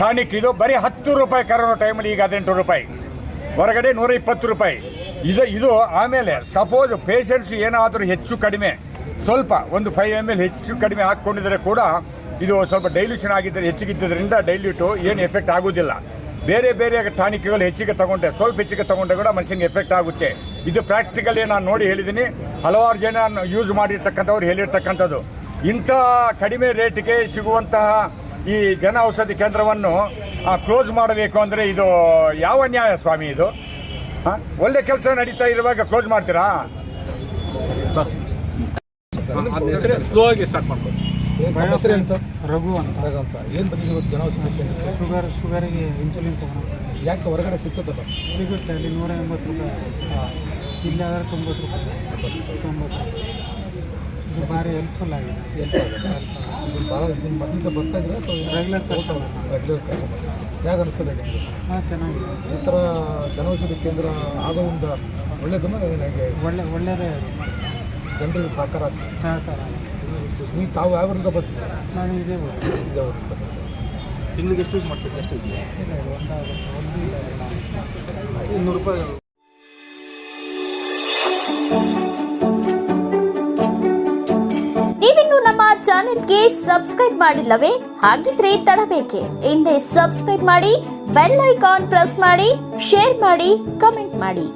ಟಾನಿಕ್ ಇದು. ಬರೀ ಹತ್ತು ರೂಪಾಯಿ ಕರೋನಾ ಟೈಮಲ್ಲಿ ಈಗ ಹದಿನೆಂಟು ರೂಪಾಯಿ. ಹೊರಗಡೆ ನೂರ ಇಪ್ಪತ್ತು ರೂಪಾಯಿ. ಇದು ಇದು ಆಮೇಲೆ ಸಪೋಸ್ ಪೇಷಂಟ್ಸ್ ಏನಾದರೂ ಹೆಚ್ಚು ಕಡಿಮೆ, ಸ್ವಲ್ಪ ಒಂದು ಫೈವ್ ಎಂ ಎಲ್ ಹೆಚ್ಚು ಕಡಿಮೆ ಹಾಕ್ಕೊಂಡಿದ್ರೆ ಕೂಡ ಇದು ಸ್ವಲ್ಪ ಡೈಲ್ಯೂಷನ್ ಆಗಿದ್ದರೆ ಹೆಚ್ಚಿಗಿದ್ದರಿಂದ ಡೈಲ್ಯೂಟು ಏನು ಎಫೆಕ್ಟ್ ಆಗೋದಿಲ್ಲ ಬೇರೆ ಬೇರೆ ಟಾನಿಕ್ಗಳು ಹೆಚ್ಚಿಗೆ ತಗೊಂಡೆ, ಸ್ವಲ್ಪ ಹೆಚ್ಚಿಗೆ ತಗೊಂಡೆ ಕೂಡ ಮನುಷ್ಯನಿಗೆ ಎಫೆಕ್ಟ್ ಆಗುತ್ತೆ. ಇದು ಪ್ರಾಕ್ಟಿಕಲಿ ನಾನು ನೋಡಿ ಹೇಳಿದ್ದೀನಿ ಹಲವಾರು ಜನ ಯೂಸ್ ಮಾಡಿರ್ತಕ್ಕಂಥವ್ರು ಹೇಳಿರ್ತಕ್ಕಂಥದ್ದು. ಇಂಥ ಕಡಿಮೆ ರೇಟ್ಗೆ ಸಿಗುವಂತಹ ಈ ಜನ ಔಷಧಿ ಕೇಂದ್ರವನ್ನು ಕ್ಲೋಸ್ ಮಾಡಬೇಕು ಅಂದರೆ ಇದು ಯಾವ ನ್ಯಾಯ ಸ್ವಾಮಿ ಇದು? ಹಾಂ ಒಳ್ಳೆ ಕೆಲಸ ನಡೀತಾ ಇರುವಾಗ ಕ್ಲೋಸ್ ಮಾಡ್ತೀರಾ? ಸ್ಲೋ ಆಗಿ ಸ್ಟಾರ್ಟ್ ಮಾಡ್ಬೋದು. ಹೆಸರು ಅಂತ? ರಘು ಅಂತ. ರಘು ಅಂತ. ಏನು ಬಂದಿದೆ ಇವತ್ತು ಜನೌಷಧಿ ಕೇಂದ್ರ ಶುಗರ್ ಶುಗರಿಗೆ ಇನ್ಸುಲಿನ್ ತಗೊಂಡು ಯಾಕೆ ಹೊರಗಡೆ ಸಿಗ್ತದಲ್ಲ ಸಿಗುತ್ತೆ ಅಲ್ಲಿ ನೂರ ಎಂಬತ್ತು ರೂಪಾಯಿ ಇಲ್ಲಿ ಆದರೆ ತೊಂಬತ್ತು ರೂಪಾಯಿ. ತೊಂಬತ್ತು ಇದು ಭಾರಿ ಹೆಲ್ಪ್ಫುಲ್ ಆಗಿದೆ. ಇದು ಭಾಳ ನಿಮ್ಮ ಮೊದಲಿಂದ ಬರ್ತಾ ಇದ್ರೆ ರೆಗ್ಯುಲರ್ ಕಸ್ಟಮರ್ ರೆಗ್ಯುಲರ್ ಕಸ್ಟಮರ್ ಹೇಗೆ ಅನಿಸ್ತದೆ ನಿಮಗೆ? ಹಾಂ ಚೆನ್ನಾಗಿದೆ. ಈ ಥರ ಜನೌಷಧಿ ಕೇಂದ್ರ ಆಗೋದ್ರಿಂದ ಒಳ್ಳೆಯದನ್ನು ನನಗೆ ಒಳ್ಳೆ ಒಳ್ಳೆಯದೇ ಜನರಿಗೆ ಸಹಕಾರ ಸಹಕಾರ ನೀವು ತಾವು ಯಾವ್ರಿಂದ ಬರ್ತೀವಿ ನಾನು ಇದೇ ಇದೇ ಊರಿಂದ ತಿಂಗಳಿಗೆ ಎಷ್ಟು ಯೂಸ್ ಮಾಡ್ತೀರಾ? ಎಷ್ಟು ಇನ್ನೂರು ರೂಪಾಯಿ. ನೀವಿನ್ನು ನಮ್ಮ ಚಾನೆಲ್ಗೆ ಸಬ್ಸ್ಕ್ರೈಬ್ ಮಾಡಿಲ್ಲವೇ? ಹಾಗಿದ್ರೆ ತಡಬೇಕೆ. ಹಿಂದೆ ಸಬ್ಸ್ಕ್ರೈಬ್ ಮಾಡಿ ಬೆಲ್ ಐಕಾನ್ ಪ್ರೆಸ್ ಮಾಡಿ ಶೇರ್ ಮಾಡಿ ಕಮೆಂಟ್ ಮಾಡಿ.